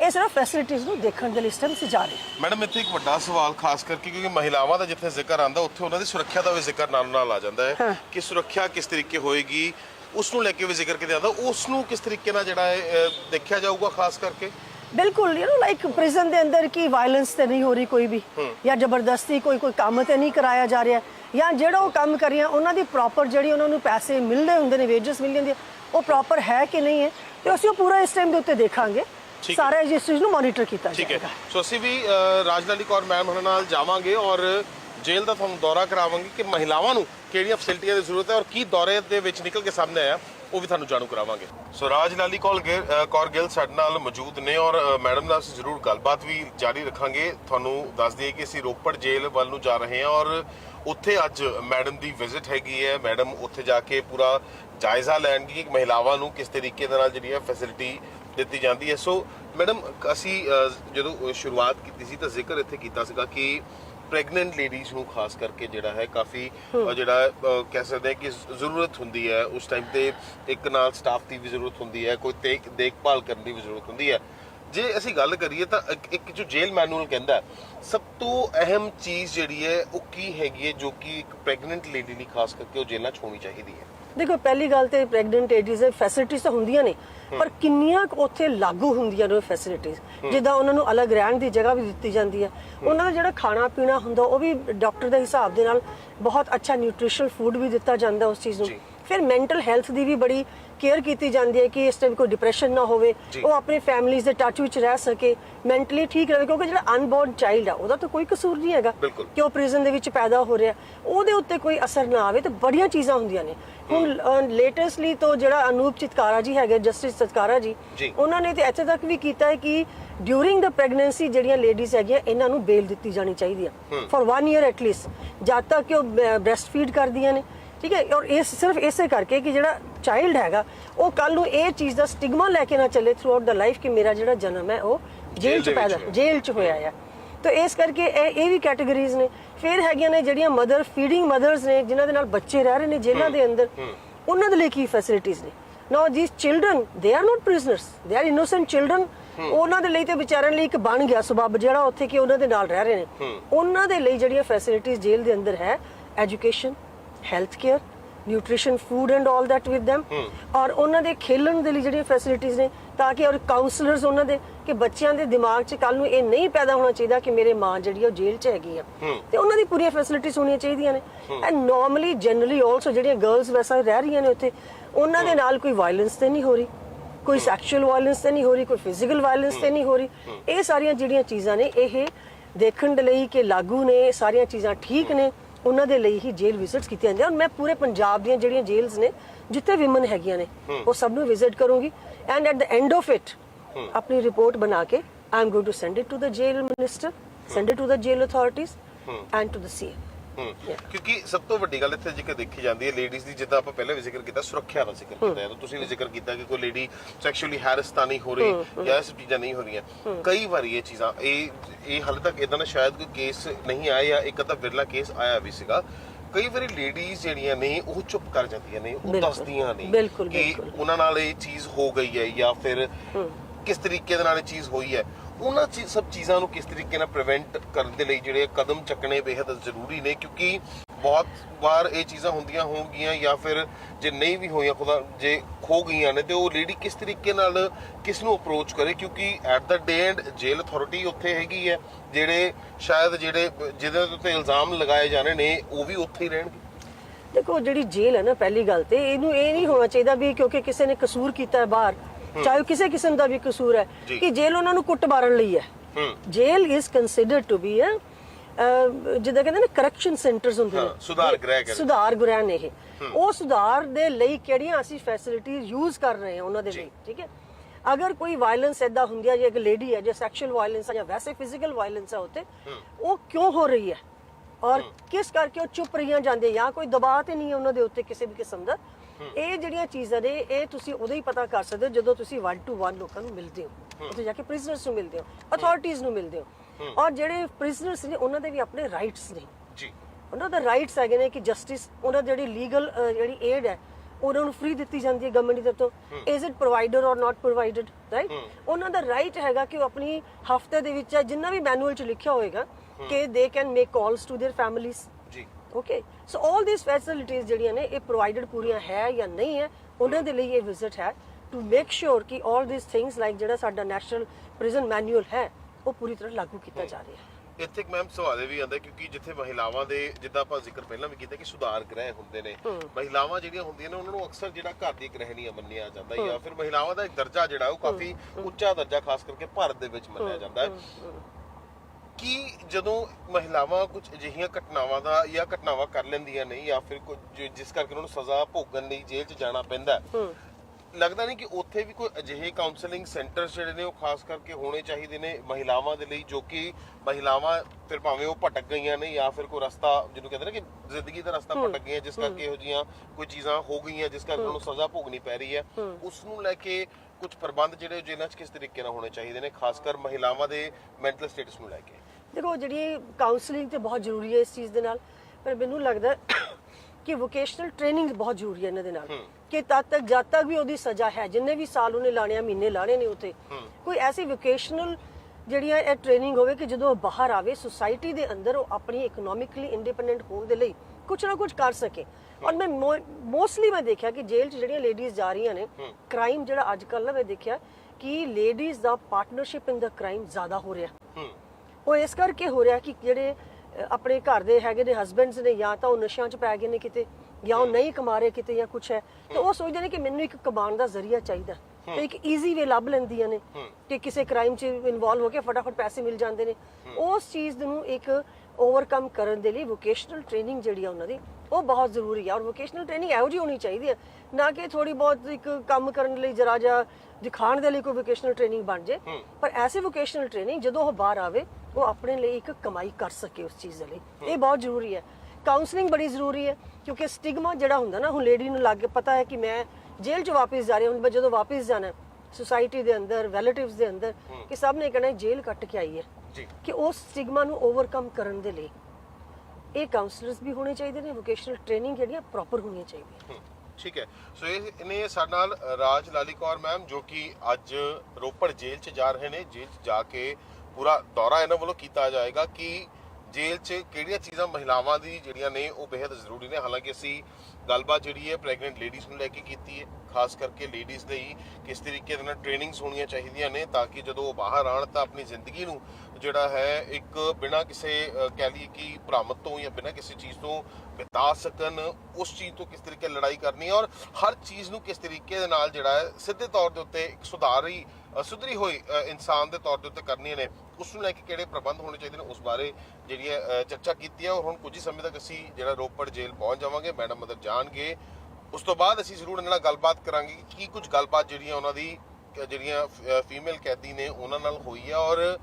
ਇਹ ਸਿਰਫ ਫੈਸਿਲਿਟੀਆਂ ਨੂੰ ਦੇਖਣ ਦੇ ਲਈ ਇਸ ਟਾਈਮ ਸੇ ਜਾ ਰਹੇ ਹਾਂ। ਮੈਡਮ ਇੱਥੇ ਇੱਕ ਵੱਡਾ ਸਵਾਲ ਖਾਸ ਕਰਕੇ ਕਿਉਂਕਿ ਮਹਿਲਾਵਾਂ ਦਾ ਜਿੱਥੇ ਜ਼ਿਕਰ ਆਉਂਦਾ ਉੱਥੇ ਉਹਨਾਂ ਦੀ ਸੁਰੱਖਿਆ ਦਾ ਵੀ ਜ਼ਿਕਰ ਨਾਲ ਨਾਲ ਆ ਜਾਂਦਾ ਹੈ ਕਿ ਸੁਰੱਖਿਆ ਕਿਸ ਤਰੀਕੇ ਹੋਏਗੀ ਉਸ ਨੂੰ ਲੈ ਕੇ ਵੀ ਜ਼ਿਕਰ ਕੀਤਾ ਜਾਂਦਾ ਉਸ ਨੂੰ ਕਿਸ ਤਰੀਕੇ ਨਾਲ ਜਿਹੜਾ ਹੈ ਦੇਖਿਆ ਜਾਊਗਾ ਖਾਸ ਕਰਕੇ? ਬਿਲਕੁਲ ਯੂ نو ਲਾਈਕ ਪ੍ਰਿਜ਼ਨ ਦੇ ਅੰਦਰ ਕੀ ਵਾਇਲੈਂਸ ਤੇ ਨਹੀਂ ਹੋ ਰਹੀ ਕੋਈ ਵੀ ਜਾਂ ਜ਼ਬਰਦਸਤੀ ਕੋਈ ਕੋਈ ਕੰਮ ਤੇ ਨਹੀਂ ਕਰਾਇਆ ਜਾ ਰਿਹਾ ਜਾਂ ਜਿਹੜਾ ਉਹ ਕੰਮ ਕਰ ਰਹੀਆਂ ਉਹਨਾਂ ਦੀ ਪ੍ਰੋਪਰ ਜਿਹੜੀ ਉਹਨਾਂ ਨੂੰ ਪੈਸੇ ਮਿਲਦੇ ਹੁੰਦੇ ਨੇ ਵੇਜਸ ਮਿਲ ਜਾਂਦੀ ਉਹ ਪ੍ਰੋਪਰ ਹੈ ਕਿ ਨਹੀਂ ਹੈ ਤੇ ਅਸੀਂ ਉਹ ਪੂਰਾ ਇਸ ਟਾਈਮ ਦੇ ਉੱਤੇ ਦੇਖਾਂਗੇ। ਠੀਕ ਹੈ। ਸਾਰਾ ਇਸ ਚੀਜ਼ ਨੂੰ ਮੋਨੀਟਰ ਕੀਤਾ ਠੀਕ ਹੈ। ਜਾਏਗਾ। ਸੋ ਅਸੀਂ ਵੀ ਅਹ, ਰਾਜਲਾਲੀ ਕੌਰ ਮੈਮ ਉਹਨਾਂ ਨਾਲ ਜਾਵਾਂਗੇ ਔਰ ਜੇਲ੍ਹ ਦਾ ਤੁਹਾਨੂੰ ਦੌਰਾ ਕਰਾਵਾਂਗੇ ਕਿ ਮਹਿਲਾਵਾਂ ਨੂੰ ਕਿਹੜੀਆਂ ਫੈਸਿਲਿਟੀਆਂ ਦੀ ਜ਼ਰੂਰਤ ਹੈ ਔਰ ਕੀ ਦੌਰੇ ਦੇ ਵਿੱਚ ਨਿਕਲ ਕੇ ਸਾਹਮਣੇ ਆਇਆ ਉਹ ਵੀ ਤੁਹਾਨੂੰ ਜਾਣੂ ਕਰਾਵਾਂਗੇ। ਸੋ ਰਾਜਲਾਲੀ ਕੌਰ ਗਿੱਲ ਅਹ, ਕੌਰ ਗਿੱਲ ਸਾਡੇ ਨਾਲ ਮੌਜੂਦ ਨੇ ਔਰ ਮੈਡਮ ਨਾਲ ਅਸੀਂ ਜ਼ਰੂਰ ਗੱਲਬਾਤ ਵੀ ਜਾਰੀ ਰੱਖਾਂਗੇ। ਤੁਹਾਨੂੰ ਦੱਸ ਦਈਏ ਕਿ ਅਸੀਂ ਰੋਪੜ ਜੇਲ੍ਹ ਵੱਲ ਨੂੰ ਜਾ ਰਹੇ ਹਾਂ ਔਰ ਉੱਥੇ ਅੱਜ ਮੈਡਮ ਦੀ ਵਿਜ਼ਿਟ ਹੈਗੀ ਹੈ। ਮੈਡਮ ਉੱਥੇ ਜਾ ਕੇ ਪੂਰਾ ਜਾਇਜ਼ਾ ਲੈਣਗੇ ਕਿ ਮਹਿਲਾਵਾਂ ਨੂੰ ਕਿਸ ਤਰੀਕੇ ਦੇ ਨਾਲ ਜਿਹੜੀ ਹੈ ਫੈਸਿਲਿਟੀ ਦਿੱਤੀ ਜਾਂਦੀ ਹੈ। ਸੋ ਮੈਡਮ ਅਸੀਂ ਜਦੋਂ ਸ਼ੁਰੂਆਤ ਕੀਤੀ ਸੀ ਤਾਂ ਜ਼ਿਕਰ ਇੱਥੇ ਕੀਤਾ ਸੀਗਾ ਕਿ ਪ੍ਰੈਗਨੈਂਟ ਲੇਡੀਜ਼ ਨੂੰ ਖਾਸ ਕਰਕੇ ਜਿਹੜਾ ਹੈ ਕਾਫੀ ਜਿਹੜਾ ਕਹਿ ਸਕਦੇ ਹਾਂ ਕਿ ਜ਼ਰੂਰਤ ਹੁੰਦੀ ਹੈ। ਉਸ ਟਾਈਮ ਤੇ ਇੱਕ ਨਾਲ ਸਟਾਫ ਦੀ ਵੀ ਜ਼ਰੂਰਤ ਹੁੰਦੀ ਹੈ। ਕੋਈ ਦੇਖ- ਦੇਖਭਾਲ ਕਰਨ ਦੀ ਵੀ ਜ਼ਰੂਰਤ ਹੁੰਦੀ ਹੈ। ਜੇ ਅਸੀਂ ਗੱਲ ਕਰੀਏ ਤਾਂ ਇੱਕ- ਜੋ ਜੇਲ ਮੈਨੂਅਲ ਕਹਿੰਦਾ ਸਭ ਤੋਂ ਅਹਿਮ ਚੀਜ਼ ਜਿਹੜੀ ਹੈ ਉਹ ਕੀ ਹੈਗੀ ਹੈ ਜੋ ਕਿ ਇੱਕ ਪ੍ਰੈਗਨੈਂਟ ਲੇਡੀ ਲਈ ਖਾਸ ਕਰਕੇ ਉਹ ਜੇਲ੍ਹਾਂ 'ਚ ਹੋਣੀ ਚਾਹੀਦੀ ਹੈ? ਦੇਖੋ ਪਹਿਲੀ ਗੱਲ ਤੇ ਪ੍ਰੈਗਨੈਂਟ ਲੇਡੀਜ਼ ਦੇ ਫੈਸਿਲਿਟੀਆਂ ਤਾਂ ਹੁੰਦੀਆਂ ਨੇ ਪਰ ਕਿੰਨੀਆਂ ਉੱਥੇ ਲਾਗੂ ਹੁੰਦੀਆਂ ਨੇ ਫੈਸਿਲਿਟੀਆਂ ਜਿੱਦਾਂ ਉਹਨਾਂ ਨੂੰ ਅਲੱਗ ਰਹਿਣ ਦੀ ਜਗ੍ਹਾ ਵੀ ਦਿੱਤੀ ਜਾਂਦੀ ਹੈ। ਉਹਨਾਂ ਦਾ ਜਿਹੜਾ ਖਾਣਾ ਪੀਣਾ ਹੁੰਦਾ ਉਹ ਵੀ ਡਾਕਟਰ ਦੇ ਹਿਸਾਬ ਦੇ ਨਾਲ ਬਹੁਤ ਅੱਛਾ ਨਿਊਟ੍ਰੀਸ਼ਨਲ ਫੂਡ ਵੀ ਦਿੱਤਾ ਜਾਂਦਾ ਉਸ ਚੀਜ਼ ਨੂੰ। ਫਿਰ ਮੈਂਟਲ ਹੈਲਥ ਦੀ ਵੀ ਬੜੀ ਕੇਅਰ ਕੀਤੀ ਜਾਂਦੀ ਹੈ ਕਿ ਇਸ ਟਾਈਮ ਕੋਈ ਡਿਪਰੈਸ਼ਨ ਨਾ ਹੋਵੇ। ਉਹ ਆਪਣੇ ਫੈਮਲੀਜ਼ ਦੇ ਟੱਚ ਵਿੱਚ ਰਹਿ ਸਕੇ ਮੈਂਟਲੀ ਠੀਕ ਰਹੇ ਕਿਉਂਕਿ ਜਿਹੜਾ ਅਨਬੋਰਨ ਚਾਈਲਡ ਆ ਉਹਦਾ ਤਾਂ ਕੋਈ ਕਸੂਰ ਨਹੀਂ ਹੈਗਾ। ਕਿ ਉਹ ਪ੍ਰਿਜ਼ਨ ਦੇ ਵਿੱਚ ਪੈਦਾ ਹੋ ਰਿਹਾ ਉਹਦੇ ਉੱਤੇ ਕੋਈ ਅਸਰ ਨਾ ਆਵੇ ਤੇ ਬੜੀਆਂ ਚੀਜ਼ਾਂ ਹੁੰਦੀਆਂ ਨੇ ਹੁਣ ਲੇਟੈਸਟਲੀ ਤੋਂ ਜਿਹੜਾ ਅਨੂਪ ਚਿਤਕਾਰਾ ਜੀ ਹੈਗੇ ਜਸਟਿਸ ਚਿਤਕਾਰਾ ਜੀ। ਉਹਨਾਂ ਨੇ ਤੇ ਇੱਥੇ ਤੱਕ ਵੀ ਕੀਤਾ ਹੈ ਕਿ ਡਿਊਰਿੰਗ ਦ ਪ੍ਰੈਗਨੈਂਸੀ ਜਿਹੜੀਆਂ ਲੇਡੀਜ਼ ਹੈਗੀਆਂ ਇਹਨਾਂ ਨੂੰ ਬੇਲ ਦਿੱਤੀ ਜਾਣੀ ਚਾਹੀਦੀ ਹੈ ਫॉर 1 ਇਅਰ ਐਟ ਲੀਸਟ ਜਦ ਤੱਕ ਕਿ ਉਹ ਬ੍ਰੈਸਟ ਫੀਡ ਕਰਦੀਆਂ ਨੇ ਠੀਕ ਹੈ ਔਰ ਇਸ ਸਿਰਫ ਇਸੇ ਕਰਕੇ ਕਿ ਜਿਹੜਾ ਚਾਈਲਡ ਹੈਗਾ ਉਹ ਕੱਲ ਨੂੰ ਇਹ ਚੀਜ਼ ਦਾ ਸਟਿਗਮਾ ਲੈ ਕੇ ਨਾ ਚੱਲੇ ਥਰੂ ਆਊਟ ਦਾ ਲਾਈਫ ਕਿ ਮੇਰਾ ਜਿਹੜਾ ਜਨਮ ਹੈ ਉਹ ਜੇਲ੍ਹ ਚ ਪੈਦਾ ਜੇਲ੍ਹ ਚ ਹੋਇਆ ਹੈ ਤਾਂ ਇਸ ਕਰਕੇ ਇਹ ਇਹ ਵੀ ਕੈਟਾਗਰੀਜ਼ ਨੇ। ਫਿਰ ਹੈਗੀਆਂ ਨੇ ਜਿਹੜੀਆਂ ਮਦਰ ਫੀਡਿੰਗ ਮਦਰਸ ਨੇ ਜਿਨ੍ਹਾਂ ਦੇ ਨਾਲ ਬੱਚੇ ਰਹਿ ਰਹੇ ਨੇ ਜੇਲ੍ਹਾਂ ਦੇ ਅੰਦਰ ਉਹਨਾਂ ਦੇ ਲਈ ਕੀ ਫੈਸਿਲਿਟੀਜ਼ ਨੇ? Now these children they are not prisoners they are innocent children ਉਹਨਾਂ ਦੇ ਲਈ ਤੇ ਵਿਚਾਰਨ ਲਈ ਇੱਕ ਬਣ ਗਿਆ ਸਬਬ ਜਿਹੜਾ ਉੱਥੇ ਕਿ ਉਹਨਾਂ ਦੇ ਨਾਲ ਰਹਿ ਰਹੇ ਨੇ। ਉਹਨਾਂ ਦੇ ਲਈ ਜਿਹੜੀਆਂ ਫੈਸਿਲਿਟੀਜ਼ ਜੇਲ੍ਹ ਦੇ ਅੰਦਰ ਹੈ education health care nutrition food and all that with them ਔਰ ਉਹਨਾਂ ਦੇ ਖੇਲਣ ਦੇ ਲਈ ਜਿਹੜੀਆਂ ਫੈਸਿਲਿਟੀਆਂ ਨੇ ਤਾਂ ਕਿ ਔਰ ਕਾਉਂਸਲਰਸ ਉਹਨਾਂ ਦੇ ਕਿ ਬੱਚਿਆਂ ਦੇ ਦਿਮਾਗ 'ਚ ਕੱਲ ਨੂੰ ਇਹ ਨਹੀਂ ਪੈਦਾ ਹੋਣਾ ਚਾਹੀਦਾ ਕਿ ਮੇਰੇ ਮਾਂ ਜਿਹੜੀ ਉਹ ਜੇਲ੍ਹ 'ਚ ਹੈਗੀ ਆ। ਤੇ ਉਹਨਾਂ ਦੀ ਪੂਰੀਆਂ ਫੈਸਿਲਿਟੀਆਂ ਹੋਣੀਆਂ ਚਾਹੀਦੀਆਂ ਨੇ। ਐਂਡ ਨਾਰਮਲੀ ਜਨਰਲੀ ਆਲਸੋ ਜਿਹੜੀਆਂ ਗਰਲਸ ਵੈਸਾ ਰਹਿ ਰਹੀਆਂ ਨੇ ਉੱਥੇ ਉਹਨਾਂ ਦੇ ਨਾਲ ਕੋਈ ਵਾਇਲੈਂਸ ਤੇ ਨਹੀਂ ਹੋ ਰਹੀ। ਕੋਈ ਸੈਕਸ਼ੂਅਲ ਵਾਇਲੈਂਸ ਤੇ ਨਹੀਂ ਹੋ ਰਹੀ ਕੋਈ ਫਿਜ਼ੀਕਲ ਵਾਇਲੈਂਸ ਤੇ ਨਹੀਂ ਹੋ ਰਹੀ। ਇਹ ਸਾਰੀਆਂ ਜਿਹੜੀਆਂ ਚੀਜ਼ਾਂ ਨੇ ਇਹ ਦੇਖਣ ਦੇ ਲਈ ਕਿ ਲਾਗੂ ਨੇ ਸਾਰੀਆਂ ਚੀਜ਼ਾਂ ਠੀਕ ਨੇ। ਉਹਨਾਂ ਦੇ ਲਈ ਹੀ ਜੇਲ੍ਹ ਵਿਜ਼ਿਟਸ ਕੀਤੀਆਂ ਜਾਂਦੀਆਂ। ਔਰ ਮੈਂ ਪੂਰੇ ਪੰਜਾਬ ਦੀਆਂ ਜਿਹੜੀਆਂ ਜੇਲ੍ਹਸ ਨੇ ਜਿੱਥੇ ਵਿਮਨ ਹੈਗੀਆਂ ਨੇ ਉਹ ਸਭ ਨੂੰ ਵਿਜ਼ਿਟ ਕਰੂੰਗੀ। And at the end of it ਆਪਣੀ ਰਿਪੋਰਟ ਬਣਾ ਕੇ I am going to send it to the jail minister send it to the jail authorities and to the CM ਕਿਉਂਕਿ ਸਭ ਤੋਂ ਵੱਡੀ ਗੱਲ ਇੱਥੇ ਜ਼ਿਕਰ ਦੇਖੀ ਜਾਂਦੀ ਹੈ ਲੇਡੀਜ਼ ਦੀ ਜਿੱਦਾਂ ਆਪਾਂ ਪਹਿਲਾਂ ਵੀ ਜ਼ਿਕਰ ਕੀਤਾ ਸੁਰੱਖਿਆ ਦਾ ਜ਼ਿਕਰ ਕੀਤਾ ਹੈ। ਤਾਂ ਤੁਸੀਂ ਵੀ ਜ਼ਿਕਰ ਕੀਤਾ ਕਿ ਕੋਈ ਲੇਡੀ ਸੈਕਸ਼ੂਅਲੀ ਹੈਰਸ ਤਾਂ ਨਹੀਂ ਹੋ ਰਹੀ ਜਾਂ ਇਹ ਸਭ ਚੀਜ਼ਾਂ ਨਹੀਂ ਹੋ ਰਹੀਆਂ। ਕਈ ਵਾਰੀ ਇਹ ਚੀਜ਼ਾਂ ਇਹ ਇਹ ਹਾਲੇ ਤੱਕ ਇਦਾਂ ਦਾ ਸ਼ਾਇਦ ਕੋਈ ਕੇਸ ਨਹੀਂ ਆਇਆ ਜਾਂ ਇੱਕ ਅੱਧਾ ਵਿਰਲਾ ਕੇਸ ਆਇਆ ਵੀ ਸੀਗਾ। ਕਈ ਵਾਰੀ ਲੇਡੀਜ਼ ਜਿਹੜੀਆਂ ਨੇ ਉਹ ਚੁੱਪ ਕਰ ਜਾਂਦੀਆਂ ਨੇ ਉਹ। ਦੱਸਦੀਆਂ ਨਹੀਂ ਬਿਲਕੁਲ, ਕਿ। ਉਹਨਾਂ ਨਾਲ ਇਹ ਚੀਜ਼ ਹੋ ਗਈ ਹੈ ਜਾਂ ਫਿਰ ਕਿਸ ਤਰੀਕੇ ਦੇ ਨਾਲ ਇਹ ਚੀਜ਼ ਹੋਈ ਹੈ। ਉਹਨਾਂ ਚੀ- ਸਭ ਚੀਜ਼ਾਂ ਨੂੰ ਕਿਸ ਤਰੀਕੇ ਨਾਲ ਪ੍ਰੀਵੈਂਟ ਕਰਨ ਦੇ ਲਈ ਜਿਹੜੇ ਕਦਮ ਚੱਕਣੇ ਬੇहद ਜ਼ਰੂਰੀ ਨੇ, ਕਿਉਂਕਿ ਬਹੁਤ ਵਾਰ ਇਹ ਚੀਜ਼ਾਂ ਹੁੰਦੀਆਂ ਹੋਣਗੀਆਂ ਜਾਂ ਫਿਰ ਜੇ ਨਹੀਂ ਵੀ ਹੋਈਆਂ, ਖੁਦਾ, ਜੇ ਖੋ ਗਈਆਂ ਨੇ, ਤੇ ਉਹ ਲੇਡੀ ਕਿਸ ਤਰੀਕੇ ਨਾਲ ਕਿਸ ਨੂੰ ਅਪਰੋਚ ਕਰੇ? ਕਿਉਂਕਿ at the day end jail authority ਉੱਥੇ ਹੈਗੀ ਹੈ, ਜਿਹੜੇ ਸ਼ਾਇਦ ਜਿਹੜੇ, ਜਿਹਦੇ ਉੱਤੇ ਇਲਜ਼ਾਮ ਲਗਾਏ ਜਾਣੇ ਨੇ, ਉਹ ਵੀ ਉੱਥੇ ਹੀ ਰਹਿਣਗੇ। ਦੇਖੋ, ਜਿਹੜੀ ਜੇਲ੍ਹ ਹੈ ਨਾ, ਪਹਿਲੀ ਗੱਲ ਤੇ, ਇਹਨੂੰ ਇਹ ਨਹੀਂ ਹੋਣਾ ਚਾਹੀਦਾ ਵੀ ਕਿਉਂਕਿ ਕਿਸੇ ਨੇ ਕਸੂਰ ਕੀਤਾ ਹੈ ਬਾਹਰ ਚਾਹੇ ਕਿਸੇ ਕਿਸਮ ਦਾ ਵੀ ਕਸੂਰ ਹੈ। ਕਿ ਜੇਲ੍ਹ ਉਹਨਾਂ ਨੂੰ ਕੁੱਟ ਮਾਰਨ ਲਈ ਹੈ। ਹੂੰ। Jail is considered to be a ਜਿੱਦਾਂ ਕਹਿੰਦੇ ਨੇ ਕਰੈਕਸ਼ਨ ਸੈਂਟਰਸ ਹੁੰਦੇ ਨੇ। ਸੁਧਾਰ ਗ੍ਰਹਿ ਕਹਿੰਦੇ। ਸੁਧਾਰ ਗ੍ਰਹਿ ਨੇ ਇਹ। ਉਹ ਸੁਧਾਰ ਦੇ ਲਈ ਕਿਹੜੀਆਂ ਅਸੀਂ ਫੈਸਿਲਿਟੀਆਂ ਯੂਜ਼ ਕਰ ਰਹੇ ਹਾਂ ਉਹਨਾਂ ਦੇ ਲਈ ਠੀਕ ਹੈ? ਅਗਰ ਕੋਈ ਵਾਇਲੈਂਸ ਐਦਾ ਹੁੰਦੀ ਹੈ ਜੇ ਇੱਕ ਲੇਡੀ ਹੈ ਜੇ ਸੈਕਸ਼ੂਅਲ ਵਾਇਲੈਂਸ ਹੈ ਜਾਂ ਵੈਸੇ ਫਿਜ਼ੀਕਲ ਵਾਇਲੈਂਸ ਹੈ। ਉੱਤੇ ਉਹ ਕਿਉਂ ਹੋ ਰਹੀ ਹੈ? ਔਰ ਕਿਸ ਕਰਕੇ ਉਹ ਚੁੱਪ ਰਹੀਆਂ ਜਾਂਦੇ ਜਾਂ ਕੋਈ ਦਬਾਅ ਤੇ ਨਹੀਂ ਹੈ ਉਹਨਾਂ ਦੇ ਉੱਤੇ ਕਿਸੇ ਵੀ ਕਿਸਮ ਦਾ? ਇਹ ਜਿਹੜੀਆਂ ਚੀਜ਼ਾਂ ਨੇ ਇਹ ਤੁਸੀਂ ਉਦੋਂ ਹੀ ਪਤਾ ਕਰ ਸਕਦੇ ਹੋ ਜਦੋਂ ਤੁਸੀਂ 1 ਟੂ 1 ਲੋਕਾਂ ਨੂੰ ਮਿਲਦੇ ਹੋ ਉੱਥੇ ਜਾ ਕੇ ਪ੍ਰਿਜ਼ਨਰਸ ਨੂੰ ਮਿਲਦੇ ਹੋ ਅਥਾਰਟੀਆਂ ਨੂੰ ਮਿਲਦੇ ਹੋ ਔਰ ਜਿਹੜੇ ਪ੍ਰਿਜ਼ਨਰਸ ਨੇ ਉਹਨਾਂ ਦੇ ਵੀ ਆਪਣੇ ਰਾਈਟਸ ਨੇ ਜੀ ਉਹਨਾਂ ਦਾ ਰਾਈਟਸ ਹੈਗੇ ਨੇ ਕਿ ਜਸਟਿਸ ਉਹਨਾਂ ਦੀ ਜਿਹੜੀ ਲੀਗਲ ਜਿਹੜੀ ਏਡ ਹੈ ਉਹਨਾਂ ਨੂੰ ਫ੍ਰੀ ਦਿੱਤੀ ਜਾਂਦੀ ਹੈ ਗਵਰਨਮੈਂਟ ਦੀ ਤਰਫੋਂ is it provider or not provided right ਉਹਨਾਂ ਦਾ ਰਾਈਟ ਹੈਗਾ ਕਿ ਉਹ ਆਪਣੀ ਹਫਤੇ ਦੇ ਵਿੱਚ ਜਿੰਨਾ ਵੀ ਮੈਨੂਅਲ ਚ ਲਿਖਿਆ ਹੋਏਗਾ ਕਿ they can make calls to their families ਜੀ okay so 올 these ਫੈਸਿਲਿਟੀਆਂ ਜਿਹੜੀਆਂ ਨੇ ਇਹ ਪ੍ਰੋਵਾਈਡਡ ਪੂਰੀਆਂ ਹੈ ਜਾਂ ਨਹੀਂ ਹੈ ਉਹਨਾਂ ਦੇ ਲਈ ਇਹ ਵਿਜ਼ਿਟ ਹੈ ਟੂ ਮੇਕ ਸ਼ੋਰ ਕਿ 올 ਥੀਸ ਥਿੰਗਸ ਲਾਈਕ ਜਿਹੜਾ ਸਾਡਾ ਨੈਸ਼ਨਲ ਪ੍ਰਿਜ਼ਨ ਮੈਨੂਅਲ ਹੈ ਉਹ ਪੂਰੀ ਤਰ੍ਹਾਂ ਲਾਗੂ ਕੀਤਾ ਜਾ ਰਿਹਾ ਹੈ। ਇੱਥੇ ਮੈਮ ਸਵਾਲ ਵੀ ਆਉਂਦਾ ਕਿਉਂਕਿ ਜਿੱਥੇ ਮਹਿਲਾਵਾਂ ਦੇ ਜਿੱਦਾਂ ਆਪਾਂ ਜ਼ਿਕਰ ਪਹਿਲਾਂ ਵੀ ਕੀਤਾ ਕਿ ਸੁਧਾਰ ਗ੍ਰਹਿ ਹੁੰਦੇ ਨੇ ਮਹਿਲਾਵਾਂ ਜਿਹੜੀਆਂ ਹੁੰਦੀਆਂ ਨੇ ਉਹਨਾਂ ਨੂੰ ਅਕਸਰ ਜਿਹੜਾ ਘਰ ਦੀ ਗ੍ਰਹਿਣੀਆਂ ਮੰਨਿਆ ਜਾਂਦਾ ਜਾਂ ਫਿਰ ਮਹਿਲਾਵਾਂ ਦਾ ਇੱਕ ਦਰਜਾ ਜਿਹੜਾ ਉਹ ਕਾਫੀ ਉੱਚਾ ਦਰਜਾ ਖਾਸ ਕਰਕੇ ਭਾਰਤ ਦੇ ਵਿੱਚ ਮੰਨਿਆ ਜਾਂਦਾ ਹੈ। ਕਿ ਜਦੋਂ ਮਹਿਲਾਵਾਂ ਕੁਝ ਅਜਿਹੀਆਂ ਘਟਨਾਵਾਂ ਦਾ ਜਾਂ ਘਟਨਾਵਾਂ ਕਰ ਲੈਂਦੀਆਂ ਨੇ ਜਾਂ ਫਿਰ ਕੁਝ ਜਿਸ ਕਰਕੇ ਉਹਨਾਂ ਨੂੰ ਸਜ਼ਾ ਭੋਗਣ ਲਈ ਜੇਲ੍ਹ 'ਚ ਜਾਣਾ ਪੈਂਦਾ ਲੱਗਦਾ ਨਹੀਂ ਕਿ ਉੱਥੇ ਵੀ ਕੋਈ ਅਜਿਹੇ ਕਾਉਂਸਲਿੰਗ ਸੈਂਟਰ ਜਿਹੜੇ ਨੇ ਉਹ ਖਾਸ ਕਰਕੇ ਹੋਣੇ ਚਾਹੀਦੇ ਨੇ ਮਹਿਲਾਵਾਂ ਦੇ ਲਈ ਜੋ ਕਿ ਮਹਿਲਾਵਾਂ ਫਿਰ ਭਾਵੇਂ ਉਹ ਭਟਕ ਗਈਆਂ ਨੇ ਜਾਂ ਫਿਰ ਕੋਈ ਰਸਤਾ ਜਿਹਨੂੰ ਕਹਿੰਦੇ ਨੇ ਕਿ ਜ਼ਿੰਦਗੀ ਦਾ ਰਸਤਾ ਭਟਕ ਗਈਆਂ ਜਿਸ ਕਰਕੇ ਇਹੋ ਜੀਆਂ ਕੋਈ ਚੀਜ਼ਾਂ ਹੋ ਗਈਆਂ ਜਿਸ ਕਰਕੇ ਉਹਨਾਂ ਸਜ਼ਾ ਭੋਗਣੀ ਪੈ ਰਹੀ ਹੈ। ਉਸ ਨੂੰ ਲੈ ਕੇ ਕੁਝ ਪ੍ਰਬੰਧ ਜਿਹੜੇ ਜੇਲ੍ਹਾਂ 'ਚ ਕਿਸ ਤਰੀਕੇ ਨਾਲ ਹੋਣੇ ਚਾਹੀਦੇ ਨੇ ਖਾਸ ਕਰ ਮਹਿਲਾਵਾਂ ਦੇ ਮੈਂਟਲ ਸਟੇਟਸ ਨੂੰ ਲੈ ਕੇ? ਦੇਖੋ ਜਿਹੜੀ ਕਾਉਂਸਲਿੰਗ ਤੇ ਬਹੁਤ ਜ਼ਰੂਰੀ ਹੈ ਇਸ ਚੀਜ਼ ਦੇ ਨਾਲ ਪਰ ਮੈਨੂੰ ਲੱਗਦਾ ਕਿ ਵੋਕੇਸ਼ਨਲ ਟ੍ਰੇਨਿੰਗ ਬਹੁਤ ਜ਼ਰੂਰੀ ਹੈ ਇਹਨਾਂ ਦੇ ਨਾਲ। ਕਿ ਤਦ ਤੱਕ ਜਦ ਤੱਕ ਵੀ ਉਹਦੀ ਸਜ਼ਾ ਹੈ ਜਿੰਨੇ ਵੀ ਸਾਲ ਉਹਨੇ ਲਾਣੇ ਆ ਮਹੀਨੇ ਲਾਣੇ ਨੇ ਉਥੇ ਕੋਈ ਐਸੀ ਵੋਕੇਸ਼ਨਲ ਜਿਹੜੀਆਂ ਇਹ ਟ੍ਰੇਨਿੰਗ ਹੋਵੇ ਕਿ ਜਦੋਂ ਉਹ ਬਾਹਰ ਆਵੇ ਸੁਸਾਇਟੀ ਦੇ ਅੰਦਰ ਉਹ ਆਪਣੀ ਇਕਨੋਮਿਕਲੀ ਇੰਡੀਪੈਂਡੈਂਟ ਹੋਣ ਦੇ ਲਈ ਕੁਝ ਨਾ ਕੁਝ ਕਰ ਸਕੇ। ਔਰ ਮੈਂ ਮੋਸਟਲੀ ਮੈਂ ਦੇਖਿਆ ਕਿ ਜੇਲ੍ਹ 'ਚ ਜਿਹੜੀਆਂ ਲੇਡੀਜ਼ ਜਾ ਰਹੀਆਂ ਨੇ ਕ੍ਰਾਈਮ ਜਿਹੜਾ ਅੱਜ ਕੱਲ੍ਹ ਨਾ ਮੈਂ ਦੇਖਿਆ ਕਿ ਲੇਡੀਜ਼ ਦਾ ਪਾਰਟਨਰਸ਼ਿਪ ਇਨ ਦਾ ਕ੍ਰਾਈਮ ਜ਼ਿਆਦਾ ਹੋ ਰਿਹਾ। ਹੂੰ। ਉਹ ਇਸ ਕਰਕੇ ਹੋ ਰਿਹਾ ਕਿ ਜਿਹੜੇ ਅ, ਆਪਣੇ ਘਰ ਦੇ ਹੈਗੇ ਨੇ ਹਸਬੈਂਡਸ ਨੇ ਜਾਂ ਤਾਂ ਉਹ ਨਸ਼ਿਆਂ 'ਚ ਪੈ ਗਏ ਨੇ ਕਿਤੇ ਜਾਂ ਉਹ ਨਹੀਂ ਕਮਾ ਰਹੇ ਕਿਤੇ ਜਾਂ ਕੁਝ ਹੈ ਤੇ ਉਹ ਸੋਚਦੇ ਨੇ ਕਿ ਮੈਨੂੰ ਇੱਕ ਕਮਾਉਣ ਦਾ ਜ਼ਰੀਆ ਚਾਹੀਦਾ ਤੇ ਇੱਕ ਈਜ਼ੀ ਵੇ ਲੱਭ ਲੈਂਦੀਆਂ ਨੇ ਕਿ ਕਿਸੇ ਕ੍ਰਾਈਮ 'ਚ ਇਨਵੋਲਵ ਹੋ ਕੇ ਫਟਾਫਟ ਪੈਸੇ ਮਿਲ ਜਾਂਦੇ ਨੇ। ਉਸ ਚੀਜ਼ ਨੂੰ ਇੱਕ ਓਵਰਕਮ ਕਰਨ ਦੇ ਲਈ ਵੋਕੇਸ਼ਨਲ ਟ੍ਰੇਨਿੰਗ ਜਿਹੜੀ ਆ ਉਹਨਾਂ ਦੀ ਉਹ ਬਹੁਤ ਜ਼ਰੂਰੀ ਹੈ ਔਰ ਵੋਕੇਸ਼ਨਲ ਟ੍ਰੇਨਿੰਗ ਇਹੋ ਜਿਹੀ ਹੋਣੀ ਚਾਹੀਦੀ ਹੈ ਨਾ ਕਿ ਥੋੜੀ ਬਹੁਤ ਇੱਕ ਕੰਮ ਕਰਨ ਲਈ ਜਰਾ ਜਿਹਾ ਦਿਖਾਣ ਦੇ ਲਈ ਕੋਈ ਵੋਕੇਸ਼ਨਲ ਟ੍ਰੇਨਿੰਗ ਬਣ ਜੇ। ਪਰ ਐਸੀ ਵੋਕੇਸ਼ਨਲ ਟ੍ਰੇਨਿੰਗ ਜਦੋਂ ਉਹ ਬਾਹਰ ਆਵੇ ਉਹ ਆਪਣੇ ਲਈ ਇੱਕ ਕਮਾਈ ਕਰ ਸਕੇ ਉਸ ਚੀਜ਼ ਦੇ ਲਈ। ਇਹ ਬਹੁਤ ਜ਼ਰੂਰੀ ਹੈ। ਕਾਉਂਸਲਿੰਗ ਬੜੀ ਜ਼ਰੂਰੀ ਹੈ ਕਿਉਂਕਿ ਸਟਿਗਮਾ ਜਿਹੜਾ ਹੁੰਦਾ ਨਾ ਹੁਣ ਲੇਡੀ ਨੂੰ ਲੱਗ ਪਤਾ ਹੈ ਕਿ ਮੈਂ ਜੇਲ੍ਹ 'ਚ ਵਾਪਸ ਜਾ ਰਹੇ ਹੁਣ ਜਦੋਂ ਵਾਪਸ ਜਾਣਾ ਸੁਸਾਇਟੀ ਦੇ ਅੰਦਰ ਰਿਲੇਟਿਵਸ ਦੇ ਅੰਦਰ ਕਿ ਸਭ ਨੇ ਕਹਿਣਾ ਜੇਲ੍ਹ ਕੱਟ ਕੇ ਆਈ ਹੈ। ਜੀ। ਕਿ ਉਸ ਸਟਿਗਮਾ ਨੂੰ ਓਵਰਕਮ ਕਰਨ ਦੇ ਲਈ ਇਹ ਕਾਉਂਸਲਰਸ ਵੀ ਹੋਣੇ ਚਾਹੀਦੇ ਨੇ ਵੋਕੇਸ਼ਨਲ ਟ੍ਰੇਨਿੰਗ ਜਿਹੜੀਆਂ ਪ੍ਰੋਪਰ ਹੋਣੀਆਂ ਚਾਹੀਦੀਆਂ। ਠੀਕ ਹੈ। ਸੋ ਇਹ ਨੇ ਸਾਡੇ ਨਾਲ ਰਾਜ ਲਾਲੀ ਕੌਰ ਮੈਮ ਜੋ ਕਿ ਅੱਜ ਰੋਪੜ ਜੇਲ੍ਹ 'ਚ ਜਾ ਰਹੇ ਨੇ ਜੇਲ੍ਹ 'ਚ ਜਾ ਕੇ ਪੂਰਾ ਦੌਰਾ ਇਹਨਾਂ ਵੱਲੋਂ ਕੀਤਾ ਜਾਏਗਾ ਕਿ ਜੇਲ੍ਹ 'ਚ ਕਿਹੜੀਆਂ ਚੀਜ਼ਾਂ ਮਹਿਲਾਵਾਂ ਦੀ ਜਿਹੜੀਆਂ ਨੇ ਉਹ ਬੇहद ਜ਼ਰੂਰੀ ਨੇ। ਹਾਲਾਂਕਿ ਅਸੀਂ ਗੱਲਬਾਤ ਜਿਹੜੀ ਹੈ ਪ੍ਰੈਗਨੈਂਟ ਲੇਡੀਜ਼ ਨੂੰ ਲੈ ਕੇ ਕੀਤੀ ਹੈ। ਖਾਸ ਕਰਕੇ ਲੇਡੀਜ਼ ਦੇ ਹੀ ਕਿਸ ਤਰੀਕੇ ਦੇ ਨਾਲ ਟ੍ਰੇਨਿੰਗਸ ਹੋਣੀਆਂ ਚਾਹੀਦੀਆਂ ਨੇ ਤਾਂ ਕਿ ਜਦੋਂ ਉਹ ਬਾਹਰ ਆਣ ਤਾਂ ਆਪਣੀ ਜ਼ਿੰਦਗੀ ਨੂੰ ਜਿਹੜਾ ਹੈ ਇੱਕ ਬਿਨਾਂ ਕਿਸੇ ਕਹਿ ਲਈਏ ਕਿ ਭਰਾਮਤ ਤੋਂ ਜਾਂ ਬਿਨਾਂ ਕਿਸੇ ਚੀਜ਼ ਤੋਂ ਬਿਤਾ ਸਕਣ ਉਸ ਚੀਜ਼ ਤੋਂ ਕਿਸ ਤਰੀਕੇ ਲੜਾਈ ਕਰਨੀ ਹੈ ਔਰ ਹਰ ਚੀਜ਼ ਨੂੰ ਕਿਸ ਤਰੀਕੇ ਦੇ ਨਾਲ ਜਿਹੜਾ ਹੈ ਸਿੱਧੇ ਤੌਰ ਦੇ ਉੱਤੇ ਇੱਕ ਸੁਧਾਰੀ ਅ, ਸੁਧਰੀ ਹੋਈ ਇਨਸਾਨ ਦੇ ਤੌਰ ਦੇ ਉੱਤੇ ਕਰਨੀਆਂ ਨੇ। ਉਸ ਨੂੰ ਲੈ ਕੇ ਕਿਹੜੇ ਪ੍ਰਬੰਧ ਹੋਣੇ ਚਾਹੀਦੇ ਨੇ, ਉਸ ਬਾਰੇ ਜਿਹੜੀ ਹੈ ਚਰਚਾ ਕੀਤੀ ਹੈ ਔਰ ਹੁਣ ਕੁਝ ਹੀ ਸਮੇਂ ਤੱਕ ਅਸੀਂ ਜਿਹੜਾ ਰੋਪੜ ਜੇਲ੍ਹ ਪਹੁੰਚ ਜਾਵਾਂਗੇ, ਮੈਡਮ ਮਦਰ ਜਾਣਗੇ। ਉਸ ਤੋਂ ਬਾਅਦ ਅਸੀਂ ਜ਼ਰੂਰ ਇਹਨਾਂ ਨਾਲ ਗੱਲਬਾਤ ਕਰਾਂਗੇ ਕਿ ਕੀ ਕੁਝ ਗੱਲਬਾਤ ਜਿਹੜੀਆਂ ਉਹਨਾਂ ਦੀ ਜਿਹੜੀਆਂ ਫੀਮੇਲ ਕੈਦੀ ਨੇ ਉਹਨਾਂ ਨਾਲ ਹੋਈ ਹੈ ਔਰ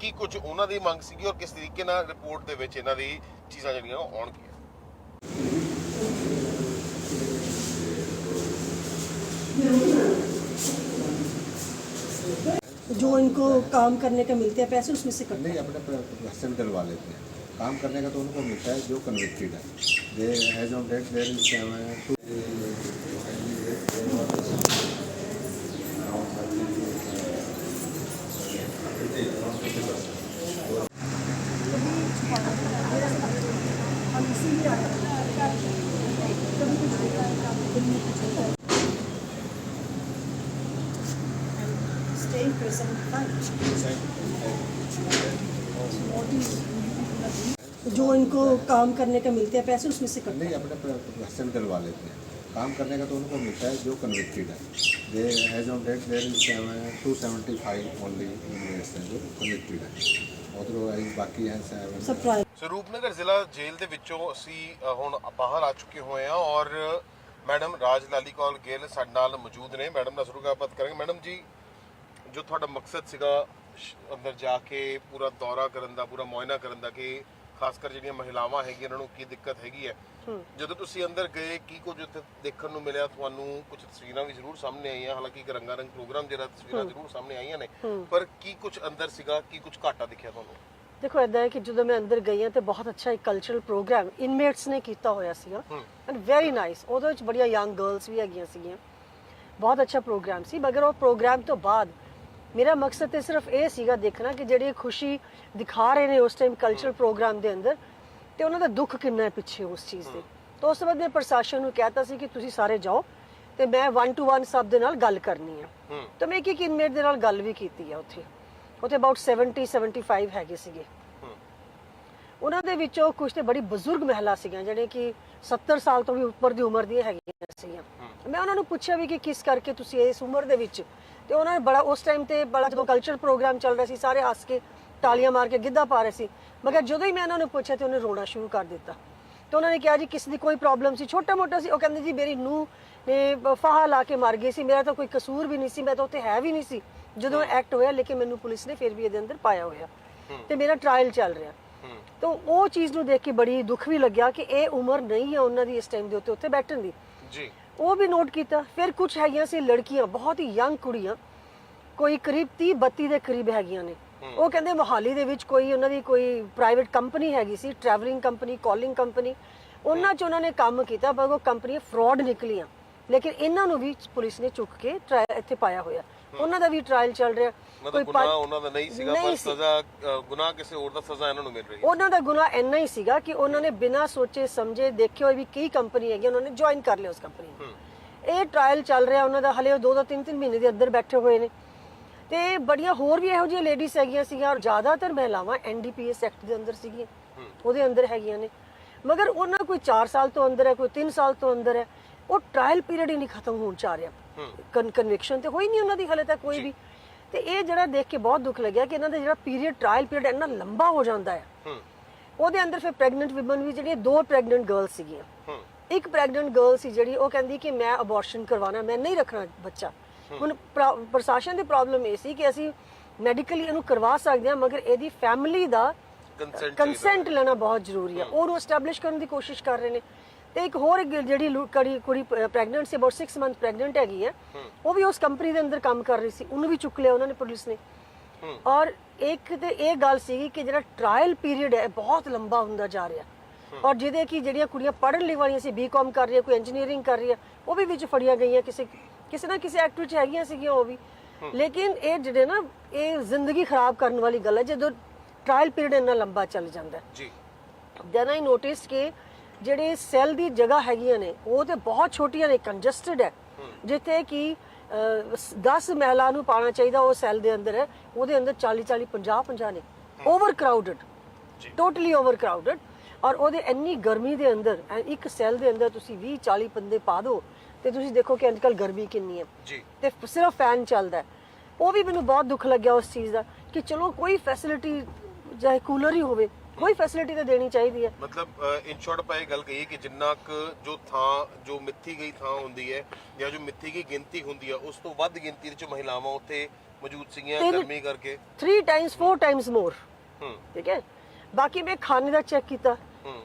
ਕੀ ਕੁਝ ਉਹਨਾਂ ਦੀ ਮੰਗ ਸੀਗੀ ਔਰ ਕਿਸ ਤਰੀਕੇ ਨਾਲ ਰਿਪੋਰਟ ਦੇ ਵਿੱਚ ਇਹਨਾਂ ਦੀ ਚੀਜ਼ਾਂ ਜਿਹੜੀਆਂ ਉਹ ਆਉਣਗੀਆਂ। जो इनको काम करने का मिलते हैं पैसे उसमें से कटते नहीं अपने पैसे में डलवा लेते हैं। काम करने का तो उनको मिलता है जो कन्विक्टेड है। They has on date there is to Stay in prison, fine. जो इनको काम करने का मिलते हैं पैसे उसमें से कटते नहीं अपने पैसे में डलवा लेते हैं काम करने का तो उनको मिलता है जो कन्विक्टेड है they has on date there is two seventy five only जो कन्विक्टेड है अदरवाइज बाकी हैं सब सेवन ट्रायल ਸੋ ਰੂਪਨਗਰ ਜ਼ਿਲ੍ਹਾ ਜੇਲ੍ਹ ਦੇ ਵਿੱਚੋਂ ਅਸੀਂ ਅ, ਹੁਣ ਬਾਹਰ ਆ ਚੁੱਕੇ ਹੋਏ ਹਾਂ ਔਰ ਮੈਡਮ ਰਾਜ ਲਾਲੀ ਕੌਰ ਗਿੱਲ ਸਾਡੇ ਨਾਲ ਮੌਜੂਦ ਨੇ ਮੈਡਮ ਨਾਲ ਸ਼ੁਰੂ ਗੱਲਬਾਤ ਕਰਾਂਗੇ ਮੈਡਮ ਜੀ ਜੋ ਤੁਹਾਡਾ ਮਕਸਦ ਸੀਗਾ ਅੰਦਰ ਜਾ ਕੇ ਪੂਰਾ ਦੌਰਾ ਕਰਨ ਦਾ ਪੂਰਾ ਮੁਆਇਨਾ ਕਰਨ ਦਾ ਕਿ ਖਾਸ ਕਰ ਜਿਹੜੀਆਂ ਮਹਿਲਾਵਾਂ ਹੈਗੀਆਂ ਉਹਨਾਂ ਨੂੰ ਕੀ ਦਿੱਕਤ ਹੈਗੀ ਹੈ। ਜਦੋਂ ਤੁਸੀਂ ਅੰਦਰ ਗਏ ਕੀ ਕੁਝ ਉੱਥੇ ਦੇਖਣ ਨੂੰ ਮਿਲਿਆ? ਤੁਹਾਨੂੰ ਕੁਝ ਤਸਵੀਰਾਂ ਵੀ ਜ਼ਰੂਰ ਸਾਹਮਣੇ ਆਈਆਂ ਹਾਲਾਂਕਿ ਇੱਕ ਰੰਗਾ ਰੰਗ ਪ੍ਰੋਗਰਾਮ ਜਿਹੜਾ ਤਸਵੀਰਾਂ ਜ਼ਰੂਰ ਸਾਹਮਣੇ ਆਈਆਂ ਨੇ ਪਰ ਕੀ ਕੁਝ ਅੰਦਰ ਸੀਗਾ ਕੀ ਕੁਝ ਘਾਟਾ ਦਿਖਿਆ ਤੁਹਾਨੂੰ? ਦੇਖੋ ਇਦਾਂ ਹੈ ਕਿ ਜਦੋਂ ਮੈਂ ਅੰਦਰ ਗਈ ਹਾਂ ਤੇ ਬਹੁਤ ਅੱਛਾ ਇੱਕ ਕਲਚਰਲ ਪ੍ਰੋਗਰਾਮ ਇਨਮੇਟਸ ਨੇ ਕੀਤਾ ਹੋਇਆ ਸੀਗਾ। ਐਂਡ ਵੈਰੀ ਨਾਈਸ ਉਹਦੇ ਵਿੱਚ ਬੜੀਆਂ ਯੰਗ ਗਰਲਸ ਵੀ ਹੈਗੀਆਂ ਸੀਗੀਆਂ। ਬਹੁਤ ਅੱਛਾ ਪ੍ਰੋਗਰਾਮ ਸੀ ਮਗਰ ਉਹ ਪ੍ਰੋਗਰਾਮ ਤੋਂ ਬਾਅਦ ਮੇਰਾ ਮਕਸਦ ਤੇ ਸਿਰਫ ਇਹ ਸੀਗਾ ਦੇਖਣਾ ਕਿ ਜਿਹੜੀ ਖੁਸ਼ੀ ਦਿਖਾ ਰਹੇ ਨੇ ਉਸ ਟਾਈਮ ਕਲਚਰਲ ਪ੍ਰੋਗਰਾਮ ਦੇ ਅੰਦਰ ਤੇ ਉਹਨਾਂ ਦਾ ਦੁੱਖ ਕਿੰਨਾ ਹੈ ਪਿੱਛੇ ਉਸ ਚੀਜ਼ ਦੇ। ਤਾਂ ਉਸ ਤੋਂ ਬਾਅਦ ਮੈਂ ਪ੍ਰਸ਼ਾਸਨ ਨੂੰ ਕਹਿਤਾ ਸੀ ਕਿ ਤੁਸੀਂ ਸਾਰੇ ਜਾਓ ਤੇ ਮੈਂ 1 ਟੂ 1 ਸਭ ਦੇ ਨਾਲ ਗੱਲ ਕਰਨੀ ਆ। ਤਾਂ ਮੈਂ ਇੱਕ ਇਨਮੇਟ ਦੇ ਨਾਲ ਗੱਲ ਵੀ ਕੀਤੀ ਆ ਉੱਥੇ। ਉੱਥੇ ਅਬਾਊਟ 70 75 ਹੈਗੇ ਸੀਗੇ। ਉਹਨਾਂ ਦੇ ਵਿੱਚੋਂ ਕੁਝ ਤੇ ਬੜੀ ਬਜ਼ੁਰਗ ਮਹਿਲਾ ਸੀਗੀਆਂ ਜਿਹੜੇ ਕਿ 70 ਸਾਲ ਤੋਂ ਵੀ ਉੱਪਰ ਦੀ ਉਮਰ ਦੀਆਂ ਹੈਗੀਆਂ ਸੀਗੀਆਂ। ਮੈਂ ਉਹਨਾਂ ਨੂੰ ਪੁੱਛਿਆ ਵੀ ਕਿ ਕਿਸ ਕਰਕੇ ਤੁਸੀਂ ਇਸ ਉਮਰ ਦੇ ਵਿੱਚ ਤੇ ਉਹਨਾਂ ਨੇ ਬੜਾ ਉਸ ਟਾਈਮ ਤੇ ਬੜਾ ਜਦੋਂ ਕਲਚਰ ਪ੍ਰੋਗਰਾਮ ਚੱਲ ਰਿਹਾ ਸੀ ਸਾਰੇ ਹੱਸ ਕੇ ਤਾਲੀਆਂ ਮਾਰ ਕੇ ਗਿੱਧਾ ਪਾ ਰਹੇ ਸੀ। ਮਗਰ ਜਦੋਂ ਹੀ ਮੈਂ ਉਹਨਾਂ ਨੂੰ ਪੁੱਛਿਆ ਤੇ ਉਹਨੇ ਰੋਣਾ ਸ਼ੁਰੂ ਕਰ ਦਿੱਤਾ। ਤੇ ਉਹਨਾਂ ਨੇ ਕਿਹਾ ਜੀ ਕਿਸੇ ਦੀ ਕੋਈ ਪ੍ਰੋਬਲਮ ਸੀ ਛੋਟਾ ਮੋਟਾ ਸੀ ਉਹ ਕਹਿੰਦੇ ਜੀ ਮੇਰੀ ਨੂੰ ਨੇ ਫਾਹਾ ਲਾ ਕੇ ਮਰ ਗਈ ਸੀ ਮੇਰਾ ਤਾਂ ਕੋਈ ਕਸੂਰ ਵੀ ਨਹੀਂ ਸੀ ਮੈਂ ਤਾਂ ਉੱਥੇ ਹੈ ਵੀ ਨਹੀਂ ਸੀ। ਜਦੋਂ ਐਕਟ ਹੋਇਆ ਲੇਕਿਨ ਮੈਨੂੰ ਪੁਲਿਸ ਨੇ ਫਿਰ ਵੀ ਇਹਦੇ ਅੰਦਰ ਪਾਇਆ ਹੋਇਆ। ਤੇ ਮੇਰਾ ਟ੍ਰਾਇਲ ਚੱਲ ਰਿਹਾ। ਤਾਂ ਉਹ ਚੀਜ਼ ਨੂੰ ਦੇਖ ਕੇ ਬੜੀ ਦੁੱਖ ਵੀ ਲੱਗਿਆ ਕਿ ਇਹ ਉਮਰ ਨਹੀਂ ਹੈ ਉਹਨਾਂ ਦੀ ਇਸ ਟਾਈਮ ਦੇ ਉੱਤੇ ਉੱਥੇ ਬੈਠਣ ਦੀ। ਜੀ। ਉਹ ਵੀ ਨੋਟ ਕੀਤਾ ਫਿਰ ਕੁਝ ਹੈਗੀਆਂ ਸੀ ਲੜਕੀਆਂ ਬਹੁਤ ਹੀ ਯੰਗ ਕੁੜੀਆਂ। ਕੋਈ ਕਰੀਬ 30 32 ਦੇ ਕਰੀਬ ਹੈਗੀਆਂ ਨੇ। ਉਹ ਕਹਿੰਦੇ ਮੋਹਾਲੀ ਦੇ ਵਿੱਚ ਕੋਈ ਉਹਨਾਂ ਦੀ ਕੋਈ ਪ੍ਰਾਈਵੇਟ ਕੰਪਨੀ ਹੈਗੀ ਸੀ ਟਰੈਵਲਿੰਗ ਕੰਪਨੀ ਕਾਲਿੰਗ ਕੰਪਨੀ ਉਹਨਾਂ 'ਚ ਉਹਨਾਂ ਨੇ ਕੰਮ ਕੀਤਾ ਪਰ ਉਹ ਕੰਪਨੀਆਂ ਫਰਾਡ ਨਿਕਲੀਆਂ। ਲੇਕਿਨ ਇਹਨਾਂ ਨੂੰ ਵੀ ਪੁਲਿਸ ਨੇ ਚੁੱਕ ਕੇ ਇੱਥੇ ਪਾਇਆ ਹੋਇਆ। ਉਹਨਾਂ ਦਾ ਵੀ ਟ੍ਰਾਇਲ ਚੱਲ ਰਿਹਾ। ਮਤਲਬ ਗੁਨਾਹ ਉਹਨਾਂ ਦਾ ਨਹੀਂ ਸੀਗਾ ਪਰ। ਸਜ਼ਾ ਗੁਨਾਹ ਕਿਸੇ ਹੋਰ ਦਾ ਸਜ਼ਾ ਇਹਨਾਂ ਨੂੰ ਮਿਲ ਰਹੀ ਹੈ। ਉਹਨਾਂ ਦਾ ਗੁਨਾਹ ਇੰਨਾ ਹੀ ਸੀਗਾ ਕਿ ਉਹਨਾਂ ਨੇ ਬਿਨਾਂ ਸੋਚੇ ਸਮਝੇ ਦੇਖੇ ਹੋਏ ਵੀ ਕੀ ਕੰਪਨੀ ਹੈਗੀ ਉਹਨਾਂ ਨੇ ਜੁਆਇਨ ਕਰ ਲਿਆ ਉਸ ਕੰਪਨੀ ਨੂੰ। ਇਹ ਟ੍ਰਾਇਲ ਚੱਲ ਰਿਹਾ ਉਹਨਾਂ ਦਾ ਹਲੇ ਉਹ ਦੋ ਦੋ ਤਿੰਨ ਤਿੰਨ ਮਹੀਨੇ ਦੇ ਅੰਦਰ ਬੈਠੇ ਹੋਏ ਨੇ। ਤੇ ਬੜੀਆਂ ਹੋਰ ਵੀ ਇਹੋ ਜਿਹੀਆਂ ਲੇਡੀਜ਼ ਹੈਗੀਆਂ ਸੀਗੀਆਂ ਔਰ ਜ਼ਿਆਦਾਤਰ ਮਹਿਲਾਵਾਂ ਐਨਡੀਪੀਐਸ ਐਕਟ ਦੇ ਅੰਦਰ ਸੀਗੀਆਂ। ਉਹਦੇ ਅੰਦਰ ਹੈਗੀਆਂ ਨੇ। ਮਗਰ ਉਹਨਾਂ ਕੋਈ 4 ਸਾਲ ਤੋਂ ਅੰਦਰ ਹੈ ਕੋਈ 3 ਸਾਲ ਤੋਂ ਅੰਦਰ ਹੈ ਉਹ ਟ੍ਰਾਇਲ ਪੀਰੀਅਡ ਹੀ ਨਹੀਂ ਖਤਮ ਹੋਣ ਚ ਰਿਹਾ। ਕਨਵਿਕਸ਼ਨ ਤੇ ਹੋਈ ਨਹੀਂ ਉਹਨਾਂ ਦੀ ਹਲੇ ਤੱਕ ਕੋਈ ਵੀ। ਤੇ ਇਹ ਜਿਹੜਾ ਦੇਖ ਕੇ ਬਹੁਤ ਦੁੱਖ ਲੱਗਿਆ ਕਿ ਇਹਨਾਂ ਦਾ ਜਿਹੜਾ ਪੀਰੀਅਡ ਟ੍ਰਾਇਲ ਪੀਰੀਅਡ ਇੰਨਾ ਲੰਬਾ ਹੋ ਜਾਂਦਾ ਹੈ। ਹੂੰ। ਉਹਦੇ ਅੰਦਰ ਫਿਰ ਪ੍ਰੈਗਨੈਂਟ ਔਮਨ ਵੀ ਜਿਹੜੀਆਂ ਦੋ ਪ੍ਰੈਗਨੈਂਟ ਗਰਲਸ ਸੀਗੀਆਂ। ਹੂੰ। ਇੱਕ ਪ੍ਰੈਗਨੈਂਟ ਗਰਲ ਸੀ ਜਿਹੜੀ ਉਹ ਕਹਿੰਦੀ ਕਿ ਮੈਂ ਅਬੋਰਸ਼ਨ ਕਰਵਾਉਣਾ ਮੈਂ ਨਹੀਂ ਰੱਖਣਾ ਬੱਚਾ। ਹੁਣ ਪ੍ਰਾ- ਪ੍ਰਸ਼ਾਸਨ ਦੀ ਪ੍ਰੋਬਲਮ ਇਹ ਸੀ ਕਿ ਅਸੀਂ ਮੈਡੀਕਲੀ ਇਹਨੂੰ ਕਰਵਾ ਸਕਦੇ ਹਾਂ ਮਗਰ ਇਹਦੀ ਫੈਮਿਲੀ ਦਾ ਕੰਸੈਂਟ ਲੈਣਾ ਬਹੁਤ ਜ਼ਰੂਰੀ ਹੈ। ਉਹਨੂੰ ਐਸਟੈਬਲਿਸ਼ ਕਰਨ ਦੀ ਕੋਸ਼ਿਸ਼ ਕਰ ਰਹੇ ਨੇ। ਤੇ ਇੱਕ ਹੋਰ ਜਿਹੜੀ ਕੁੜੀ ਕੁੜੀ ਪ੍ਰੈਗਨੈਂਟ ਸੀ ਅਬਾਊਟ 6 ਮੰਥ ਪ੍ਰੈਗਨੈਂਟ ਹੈਗੀ ਹੈ ਉਹ ਵੀ ਉਸ ਕੰਪਨੀ ਦੇ ਅੰਦਰ ਕੰਮ ਕਰ ਰਹੀ ਸੀ। ਉਹਨੂੰ ਵੀ ਚੁੱਕ ਲਿਆ ਉਹਨਾਂ ਨੇ ਪੁਲਿਸ ਨੇ। ਔਰ ਇੱਕ ਤੇ ਇਹ ਗੱਲ ਸੀਗੀ ਕਿ ਜਿਹੜਾ ਟ੍ਰਾਇਲ ਪੀਰੀਅਡ ਹੈ ਬਹੁਤ ਲੰਬਾ ਹੁੰਦਾ ਜਾ ਰਿਹਾ। ਔਰ ਜਿਹਦੇ ਕਿ ਜਿਹੜੀਆਂ ਕੁੜੀਆਂ ਪੜ੍ਹਨ ਲਈ ਵਾਲੀਆਂ ਸੀ ਬੀਕਾਮ ਕਰ ਰਹੀਆਂ ਕੋਈ ਇੰਜੀਨੀਅਰਿੰਗ ਕਰ ਰਹੀ ਹੈ ਉਹ ਵੀ ਵਿੱਚ ਫੜੀਆਂ ਗਈਆਂ ਕਿਸੇ ਕਿਸੇ ਨਾ ਕਿਸੇ ਐਕਟ ਵਿੱਚ ਹੈਗੀਆਂ ਸੀਗੀਆਂ ਉਹ ਵੀ। ਲੇਕਿਨ ਇਹ ਜਿਹੜੇ ਨਾ ਇਹ ਜ਼ਿੰਦਗੀ ਖਰਾਬ ਕਰਨ ਵਾਲੀ ਗੱਲ ਹੈ ਜਦੋਂ ਟ੍ਰਾਇਲ ਪੀਰੀਅਡ ਇੰਨਾ ਲੰਬਾ ਚੱਲ ਜਾਂਦਾ ਹੈ। ਜੀ। ਦੈਨ ਆਈ ਨੋਟਿਸਡ ਕਿ ਜਿਹੜੇ ਸੈੱਲ ਦੀ ਜਗ੍ਹਾ ਹੈਗੀਆਂ ਨੇ ਉਹ ਤੇ ਬਹੁਤ ਛੋਟੀਆਂ ਨੇ ਕੰਜਸਟਡ ਹੈ। ਜਿੱਥੇ ਕਿ 10 ਮਹਿਲਾ ਨੂੰ ਪਾਣਾ ਚਾਹੀਦਾ ਉਹ ਸੈੱਲ ਦੇ ਅੰਦਰ ਹੈ ਉਹਦੇ ਅੰਦਰ 40 40 50 50 ਨੇ। Overcrowded totally overcrowded ਔਰ ਉਹਦੇ ਇੰਨੀ ਗਰਮੀ ਦੇ ਅੰਦਰ ਇੱਕ ਸੈੱਲ ਦੇ ਅੰਦਰ ਤੁਸੀਂ 20 40 ਬੰਦੇ ਪਾ ਦਿਓ ਤੇ ਤੁਸੀਂ ਦੇਖੋ ਕਿ ਅੱਜਕੱਲ ਗਰਮੀ ਕਿੰਨੀ ਹੈ। ਜੀ। ਤੇ ਸਿਰਫ ਫੈਨ ਚੱਲਦਾ ਹੈ। ਉਹ ਵੀ ਮੈਨੂੰ ਬਹੁਤ ਦੁੱਖ ਲੱਗਿਆ ਉਸ ਚੀਜ਼ ਦਾ ਕਿ ਚਲੋ ਕੋਈ ਫੈਸਿਲਿਟੀ ਚਾਹੇ ਕੂਲਰ ਹੀ ਹੋਵੇ ਕੋਈ ਫੈਸਿਲਿਟੀ ਤਾਂ ਦੇਣੀ ਚਾਹੀਦੀ ਹੈ ਮਤਲਬ ਇਨ ਸ਼ਾਰਟ ਆਪਾਂ ਇਹ ਗੱਲ ਕਹੀਏ ਕਿ ਜਿੰਨਾ ਕੁ ਜੋ ਥਾਂ ਜੋ ਮਿੱਥੀ ਗਈ ਥਾਂ ਹੁੰਦੀ ਹੈ ਜਾਂ ਜੋ ਮਿੱਥੀ ਗਈ ਗਿਣਤੀ ਹੁੰਦੀ ਹੈ ਉਸ ਤੋਂ ਵੱਧ ਗਿਣਤੀ ਵਿੱਚ ਮਹਿਲਾਵਾਂ ਉੱਥੇ ਮੌਜੂਦ ਸੀਗੀਆਂ ਤਿੰਨ- ਗਰਮੀ ਕਰਕੇ 3 ਟਾਈਮਸ 4 ਟਾਈਮਸ ਮੋਰ ਹੂੰ ਠੀਕ ਹੈ ਬਾਕੀ ਮੈਂ ਖਾਣੇ ਦਾ ਚੈੱਕ ਕੀਤਾ